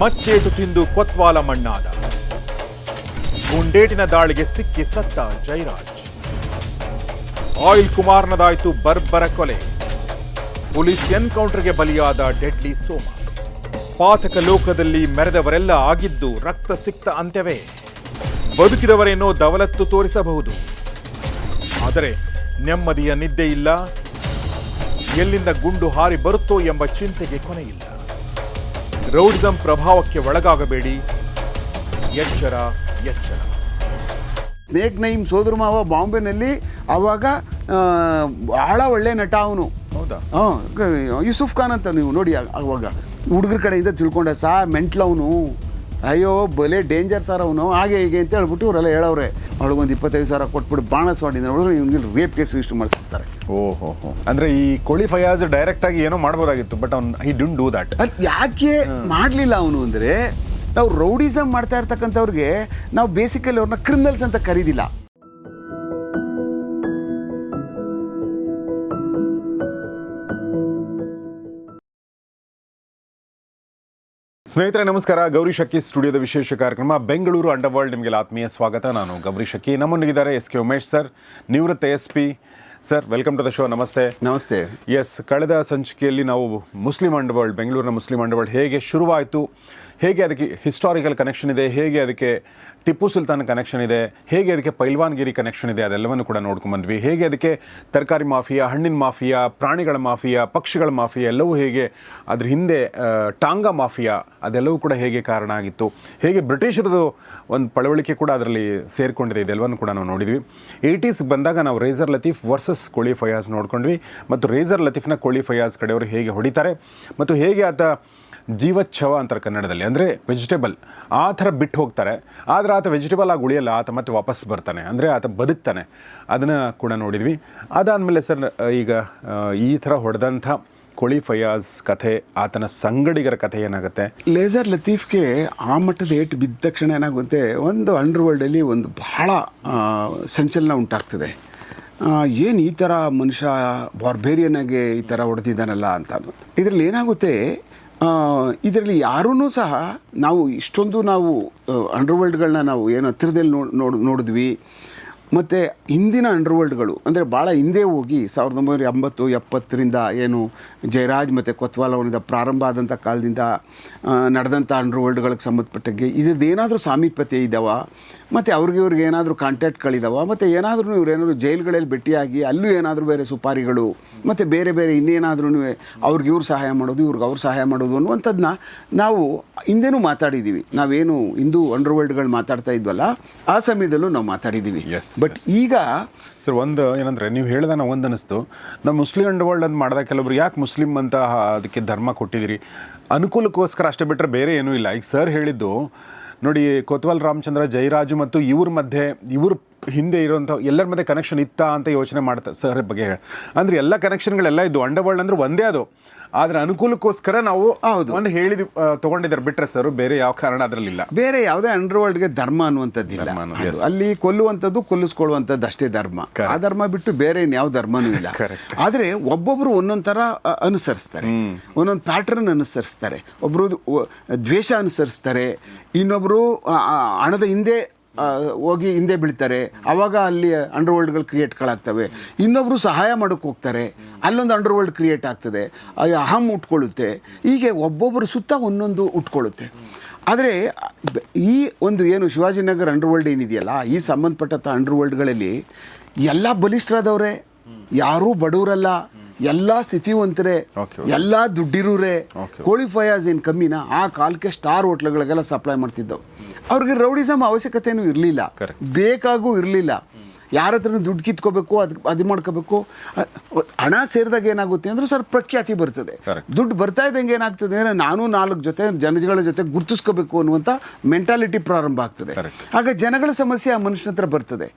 ಮಚ್ಚೇಟು ತಿಂದು ಕೊತ್ವಾಲ ಮಣ್ಣಾದ. ಗುಂಡೇಟಿನ ದಾಳಿಗೆ ಸಿಕ್ಕಿ ಸತ್ತ ಜೈರಾಜ್. ಆಯಿಲ್ ಕುಮಾರ್ನದಾಯಿತು ಬರ್ಬರ ಕೊಲೆ. ಪೊಲೀಸ್ ಎನ್ಕೌಂಟರ್ಗೆ ಬಲಿಯಾದ ಡೆಡ್ಲಿ ಸೋಮ. ಪಾತಕ ಲೋಕದಲ್ಲಿ ಮೆರೆದವರೆಲ್ಲ ಆಗಿದ್ದು ರಕ್ತ ಸಿಕ್ತ ಅಂತ್ಯವೇ. ಬದುಕಿದವರೇನೋ ದವಲತ್ತು ತೋರಿಸಬಹುದು. ಆದರೆ ನೆಮ್ಮದಿಯ ನಿದ್ದೆ ಇಲ್ಲ. ಎಲ್ಲಿಂದ ಗುಂಡು ಹಾರಿ ಬರುತ್ತೋ ಎಂಬ ಚಿಂತೆಗೆ ಕೊನೆಯಿಲ್ಲ. ರೌಡಿಸಂ ಪ್ರಭಾವಕ್ಕೆ ಒಳಗಾಗಬೇಡಿ. ಎಚ್ಚರ ಎಚ್ಚರ. ಸ್ನೇಕ್ ನೈಮ್ ಸೋದರ ಮಾವ ಬಾಂಬೆನಲ್ಲಿ ಅವಾಗ ಬಹಳ ಒಳ್ಳೆ ನಟ ಅವನು. ಹೌದಾ? ಹಾಂ ಯೂಸುಫ್ ಖಾನ್ ಅಂತ ನೀವು ನೋಡಿ ಆ- ಅವಾಗ. ಹುಡುಗರ ಕಡೆಯಿಂದ ತಿಳ್ಕೊಂಡೆ ಸಾ ಮೆಂಟ್ಲ್ ಅವನು ಅಯ್ಯೋ ಬಲೆ ಡೇಂಜರ್ ಸರ್ ಅವನು. ಹಾಗೆ ಹೀಗೆ ಅಂತ ಹೇಳ್ಬಿಟ್ಟು ಇವರೆಲ್ಲ ಹೇಳವ್ರೆ. ಅವಳಿಗೊಂದು ಇಪ್ಪತ್ತೈದು ಸಾವಿರ ಕೊಟ್ಬಿಟ್ಟು ಬಾಣಸ್ವಾಡಿ ಅವಳು ಇವ್ನಿಗೆ ರೇಪ್ ಕೇಸ್ ಇಷ್ಟು ಮಾಡಿಸ್ತಾರೆ ಓಹೋ ಅಂದ್ರೆ ಈ ಕೋಳಿ ಫಯಾಜ್ ಡೈರೆಕ್ಟ್ ಆಗಿ ಏನೋ ಮಾಡ್ಬೋದಾಗಿತ್ತು ಬಟ್ ಅವ್ನು ಐ ಡುಂಟ್ ಡೂ ದಟ್ ಅಲ್ಲಿ ಯಾಕೆ ಮಾಡಲಿಲ್ಲ ಅವನು ಅಂದರೆ ನಾವು ರೌಡಿಸಮ್ ಮಾಡ್ತಾ ಇರ್ತಕ್ಕಂಥವ್ರಿಗೆ ನಾವು ಬೇಸಿಕಲಿ ಅವ್ರನ್ನ ಕ್ರಿಮಿನಲ್ಸ್ ಅಂತ ಕರೀದಿಲ್ಲ. ಸ್ನೇಹಿತರೆ ನಮಸ್ಕಾರ. ಗೌರಿ ಶಕ್ಕಿ ಸ್ಟುಡಿಯೋದ ವಿಶೇಷ ಕಾರ್ಯಕ್ರಮ ಬೆಂಗಳೂರು ಅಂಡರ್ ವರ್ಲ್ಡ್ ನಿಮಗೆ ಆತ್ಮೀಯ ಸ್ವಾಗತ. ನಾನು ಗೌರಿ ಶಕ್ಕಿ ನಮ್ಮೊಂದಿಗಿದ್ದಾರೆ ಎಸ್ ಕೆ ಉಮೇಶ್ ಸರ್ ನಿವೃತ್ತ S P sir welcome to the show. ನಮಸ್ತೆ. ನಮಸ್ತೆ. ಎಸ್ ಕಳೆದ ಸಂಚಿಕೆಯಲ್ಲಿ ನಾವು ಮುಸ್ಲಿಂ ಅಂಡರ್ ವರ್ಲ್ಡ್ ಬೆಂಗಳೂರಿನ ಮುಸ್ಲಿಂ ಅಂಡರ್ ವರ್ಲ್ಡ್ ಹೇಗೆ ಶುರುವಾಯಿತು ಹೇಗೆ ಅದಕ್ಕೆ ಹಿಸ್ಟಾರಿಕಲ್ ಕನೆಕ್ಷನ್ ಇದೆ ಹೇಗೆ ಅದಕ್ಕೆ ಟಿಪ್ಪು ಸುಲ್ತಾನ್ ಕನೆಕ್ಷನ್ ಇದೆ, ಹೇಗೆ ಅದಕ್ಕೆ ಪೈಲ್ವಾನ್ಗಿರಿ ಕನೆಕ್ಷನ್ ಇದೆ, ಅದೆಲ್ಲವನ್ನು ಕೂಡ ನೋಡ್ಕೊಂಡ್ಬಂದ್ವಿ ಹೇಗೆ ಅದಕ್ಕೆ ತರಕಾರಿ ಮಾಫಿಯಾ, ಹಣ್ಣಿನ ಮಾಫಿಯಾ, ಪ್ರಾಣಿಗಳ ಮಾಫಿಯಾ, ಪಕ್ಷಿಗಳ ಮಾಫಿಯಾ, ಎಲ್ಲವೂ ಹೇಗೆ ಅದ್ರ ಹಿಂದೆ ಟಾಂಗ ಮಾಫಿಯಾ, ಅದೆಲ್ಲವೂ ಕೂಡ ಹೇಗೆ ಕಾರಣ ಆಗಿತ್ತು. ಹೇಗೆ ಬ್ರಿಟಿಷರದು ಒಂದು ಪಳವಳಿಕೆ ಕೂಡ ಅದರಲ್ಲಿ ಸೇರಿಕೊಂಡಿದೆ, ಇದೆಲ್ಲವನ್ನು ಕೂಡ ನಾವು ನೋಡಿದ್ವಿ. ಏಯ್ಟೀಸ್ ಬಂದಾಗ ನಾವು ರೇಸರ್ ಲತೀಫ್ ವರ್ಸಸ್ ಕೋಳಿ ಫಯಾಜ್ ನೋಡ್ಕೊಂಡ್ವಿ. ಮತ್ತು ರೇಸರ್ ಲತೀಫ್ನ ಕೋಳಿ ಫಯಾಜ್ ಕಡೆಯವರು ಹೇಗೆ ಹೊಡಿತಾರೆ, ಮತ್ತು ಹೇಗೆ ಆತ ಜೀವಚ್ಛವ ಅಂತಾರೆ ಕನ್ನಡದಲ್ಲಿ. ಅಂದರೆ ವೆಜಿಟೇಬಲ್ ಆ ಥರ ಬಿಟ್ಟು ಹೋಗ್ತಾರೆ. ಆದರೆ ಆತ ವೆಜಿಟೇಬಲ್ ಆಗಿ ಉಳಿಯಲ್ಲ, ಆತ ಮತ್ತೆ ವಾಪಸ್ ಬರ್ತಾನೆ. ಅಂದರೆ ಆತ ಬದುಕ್ತಾನೆ. ಅದನ್ನು ಕೂಡ ನೋಡಿದ್ವಿ. ಅದಾದಮೇಲೆ ಸರ್, ಈಗ ಈ ಥರ ಹೊಡೆದಂಥ ಕೋಳಿ ಫಯಾಜ್ ಕಥೆ, ಆತನ ಸಂಗಡಿಗರ ಕಥೆ ಏನಾಗುತ್ತೆ? ಲೇಸರ್ ಲತೀಫ್ಗೆ ಆ ಮಟ್ಟದ ಏಟು ಬಿದ್ದ ತಕ್ಷಣ ಏನಾಗುತ್ತೆ, ಒಂದು ಅಂಡರ್ ವರ್ಲ್ಡಲ್ಲಿ ಒಂದು ಬಹಳ ಸಂಚಲನ ಉಂಟಾಗ್ತದೆ. ಏನು ಈ ಥರ ಮನುಷ್ಯ ಬಾರ್ಬೇರಿಯನ್ ಆಗಿ ಈ ಥರ ಹೊಡೆದಿದ್ದಾನಲ್ಲ ಅಂತ ಇದರಲ್ಲಿ ಏನಾಗುತ್ತೆ ಇದರಲ್ಲಿ ಯಾರೂ ಸಹ ನಾವು ಇಷ್ಟೊಂದು ನಾವು ಅಂಡರ್ವರ್ಲ್ಡ್ಗಳನ್ನ ನಾವು ಏನು ಹತ್ತಿರದಲ್ಲಿ ನೋಡಿ ನೋಡ್ ನೋಡಿದ್ವಿ. ಮತ್ತು ಹಿಂದಿನ ಅಂಡರ್ವರ್ಲ್ಡ್ಗಳು ಅಂದರೆ ಭಾಳ ಹಿಂದೆ ಹೋಗಿ ಸಾವಿರದ ಒಂಬೈನೂರ ಎಂಬತ್ತು, ಎಪ್ಪತ್ತರಿಂದ ಏನು ಜಯರಾಜ್ ಮತ್ತು ಕೊತ್ವಾಲ್ ಅವರಿಂದ ಪ್ರಾರಂಭ ಆದಂಥ ಕಾಲದಿಂದ ನಡೆದಂಥ ಅಂಡರ್ವರ್ಲ್ಡ್ಗಳಿಗೆ ಸಂಬಂಧಪಟ್ಟಂಗೆ ಇದ್ರದ್ದು ಏನಾದರೂ ಸಾಮೀಪ್ಯತೆ ಇದ್ದಾವ ಮತ್ತು ಅವ್ರಿಗೆ ಇವ್ರಿಗೆ ಏನಾದರೂ ಕಾಂಟ್ಯಾಕ್ಟ್ಗಳಿದ್ದಾವೆ ಮತ್ತು ಏನಾದರೂ ಇವ್ರೇನಾದ್ರು ಜೈಲುಗಳಲ್ಲಿ ಭೇಟಿಯಾಗಿ ಅಲ್ಲೂ ಏನಾದರೂ ಬೇರೆ ಸುಪಾರಿಗಳು, ಮತ್ತು ಬೇರೆ ಬೇರೆ ಇನ್ನೇನಾದ್ರೂ ಅವ್ರಿಗೆ ಇವ್ರು ಸಹಾಯ ಮಾಡೋದು, ಇವ್ರಿಗೆ ಅವ್ರು ಸಹಾಯ ಮಾಡೋದು ಅನ್ನುವಂಥದ್ದನ್ನ ನಾವು ಹಿಂದೆನೂ ಮಾತಾಡಿದ್ದೀವಿ ನಾವೇನು ಹಿಂದೂ ಅಂಡರ್ವರ್ಲ್ಡ್ಗಳು ಮಾತಾಡ್ತಾ ಇದ್ವಲ್ಲ, ಆ ಸಮಯದಲ್ಲೂ ನಾವು ಮಾತಾಡಿದ್ದೀವಿ ಬಟ್ ಈಗ ಸರ್ ಒಂದು ಏನಂದರೆ ನೀವು ಹೇಳಿದ ನಾವು ಒಂದು ಅನಿಸ್ತು ನಮ್ಮ ಮುಸ್ಲಿಂ ಅಂಡರ್ ವರ್ಲ್ಡ್ ಅಂತ ಮಾಡಿದಾಗ ಕೆಲವರು ಯಾಕೆ ಮುಸ್ಲಿಂ ಅಂತ ಅದಕ್ಕೆ ಧರ್ಮ ಕೊಟ್ಟಿದ್ದೀರಿ? ಅನುಕೂಲಕ್ಕೋಸ್ಕರ ಅಷ್ಟೇ ಬಿಟ್ಟರೆ ಬೇರೆ ಏನೂ ಇಲ್ಲ. ಈಗ ಸರ್ ಹೇಳಿದ್ದು ನೋಡಿ ಕೊತ್ವಾಲ್ ರಾಮಚಂದ್ರ ಜಯರಾಜು ಮತ್ತು ಇವ್ರ ಮಧ್ಯೆ ಇವ್ರ ಹಿಂದೆ ಇರೋವಂಥ ಎಲ್ಲರ ಮಧ್ಯೆ ಕನೆಕ್ಷನ್ ಇತ್ತಾ ಅಂತ ಯೋಚನೆ ಮಾಡ್ತಾ ಸರ್ ಬಗ್ಗೆ ಅಂದರೆ ಎಲ್ಲ ಕನೆಕ್ಷನ್ಗಳೆಲ್ಲ ಇದ್ದು ಅಂಡರ್ ವರ್ಲ್ಡ್ ಅಂದ್ರೆ ಒಂದೇ ಅದು. ಆದರೆ ಅನುಕೂಲಕ್ಕೋಸ್ಕರ ನಾವು ಹೌದು. ಒಂದು ಹೇಳಿದ್ವಿ ಆ, ತಗೊಂಡಿದ್ದಾರೆ. ಬಿಟ್ರೆ ಸರ್ ಬೇರೆ ಯಾವ ಕಾರಣ ಅದರಲ್ಲಿಲ್ಲ. ಬೇರೆ ಯಾವುದೇ ಅಂಡರ್ವರ್ಲ್ಡ್ಗೆ ಧರ್ಮ ಗೆ ಧರ್ಮ ಅನ್ನುವಂಥದ್ದಿಲ್ಲ ಅಲ್ಲಿ ಕೊಲ್ಲುವಂಥದ್ದು ಕೊಲ್ಲಿಸ್ಕೊಳ್ಳುವಂಥದ್ದು ಅಷ್ಟೇ ಧರ್ಮ. ಆ ಧರ್ಮ ಬಿಟ್ಟು ಬೇರೆ ಇನ್ಯಾವ ಧರ್ಮನೂ ಇಲ್ಲ. ಆದ್ರೆ ಆದರೆ ಒಬ್ಬೊಬ್ಬರು ಒಂದೊಂದು ಥರ ಅನುಸರಿಸ್ತಾರೆ. ಒಂದೊಂದು ಪ್ಯಾಟರ್ನ್ ಅನುಸರಿಸ್ತಾರೆ. ಒಬ್ಬರು ದ್ವೇಷ ಅನುಸರಿಸ್ತಾರೆ. ಇನ್ನೊಬ್ಬರು ಹಣದ ಹಿಂದೆ ಹೋಗಿ ಹಿಂದೆ ಬೀಳ್ತಾರೆ. ಆವಾಗ ಅಲ್ಲಿ ಅಂಡರ್ ವರ್ಲ್ಡ್ಗಳು ಕ್ರಿಯೇಟ್ಗಳಾಗ್ತವೆ ಇನ್ನೊಬ್ಬರು ಸಹಾಯ ಮಾಡೋಕ್ಕೆ ಹೋಗ್ತಾರೆ. ಅಲ್ಲೊಂದು ಅಂಡರ್ ವರ್ಲ್ಡ್ ಕ್ರಿಯೇಟ್ ಆಗ್ತದೆ ಅಹಂ ಉಟ್ಕೊಳ್ಳುತ್ತೆ. ಹೀಗೆ ಒಬ್ಬೊಬ್ಬರು ಸುತ್ತ ಒಂದೊಂದು ಉಟ್ಕೊಳ್ಳುತ್ತೆ. ಆದರೆ ಈ ಒಂದು ಏನು ಶಿವಾಜಿನಗರ್ ಅಂಡರ್ವರ್ಲ್ಡ್ ಏನಿದೆಯಲ್ಲ ಈ ಸಂಬಂಧಪಟ್ಟಂಥ ಅಂಡರ್ವರ್ಲ್ಡ್ಗಳಲ್ಲಿ ಎಲ್ಲ ಬಲಿಷ್ಠರಾದವ್ರೆ. ಯಾರೂ ಬಡವರಲ್ಲ. ಎಲ್ಲ ಸ್ಥಿತಿವಂತರೇ. ಎಲ್ಲ ದುಡ್ಡಿರೋರೆ. Okay. ಕೋಳಿ ಫಯಾಜ್ ಏನು ಕಮ್ಮಿನ? ಆ ಕಾಲಕ್ಕೆ ಸ್ಟಾರ್ ಹೋಟ್ಲ್ಗಳಿಗೆಲ್ಲ ಸಪ್ಲೈ ಮಾಡ್ತಿದ್ದವು. ಅವ್ರಿಗೆ ರೌಡಿಸಮ್ ಅವಶ್ಯಕತೆಯೂ ಇರಲಿಲ್ಲ. ಬೇಕಾಗೂ ಇರಲಿಲ್ಲ. ಯಾರ ಹತ್ರ ದುಡ್ಡು ಕಿತ್ಕೋಬೇಕು ಅದು ಅದು ಮಾಡ್ಕೋಬೇಕು. ಹಣ ಸೇರಿದಾಗ ಏನಾಗುತ್ತೆ ಅಂದ್ರೆ ಸರ್ ಪ್ರಖ್ಯಾತಿ ಬರ್ತದೆ. ದುಡ್ಡು ಬರ್ತಾ ಇದ್ದಂಗೆ ಏನಾಗ್ತದೆ ಅಂದರೆ ನಾನು ನಾಲ್ಕು ಜೊತೆ ಜನಗಳ ಜೊತೆ ಗುರ್ತಿಸ್ಕೋಬೇಕು ಅನ್ನುವಂಥ ಮೆಂಟಾಲಿಟಿ ಪ್ರಾರಂಭ ಆಗ್ತದೆ. ಆಗ ಜನಗಳ ಸಮಸ್ಯೆ ಆ ಮನುಷ್ಯನ ಹತ್ರ ಬರ್ತದೆ.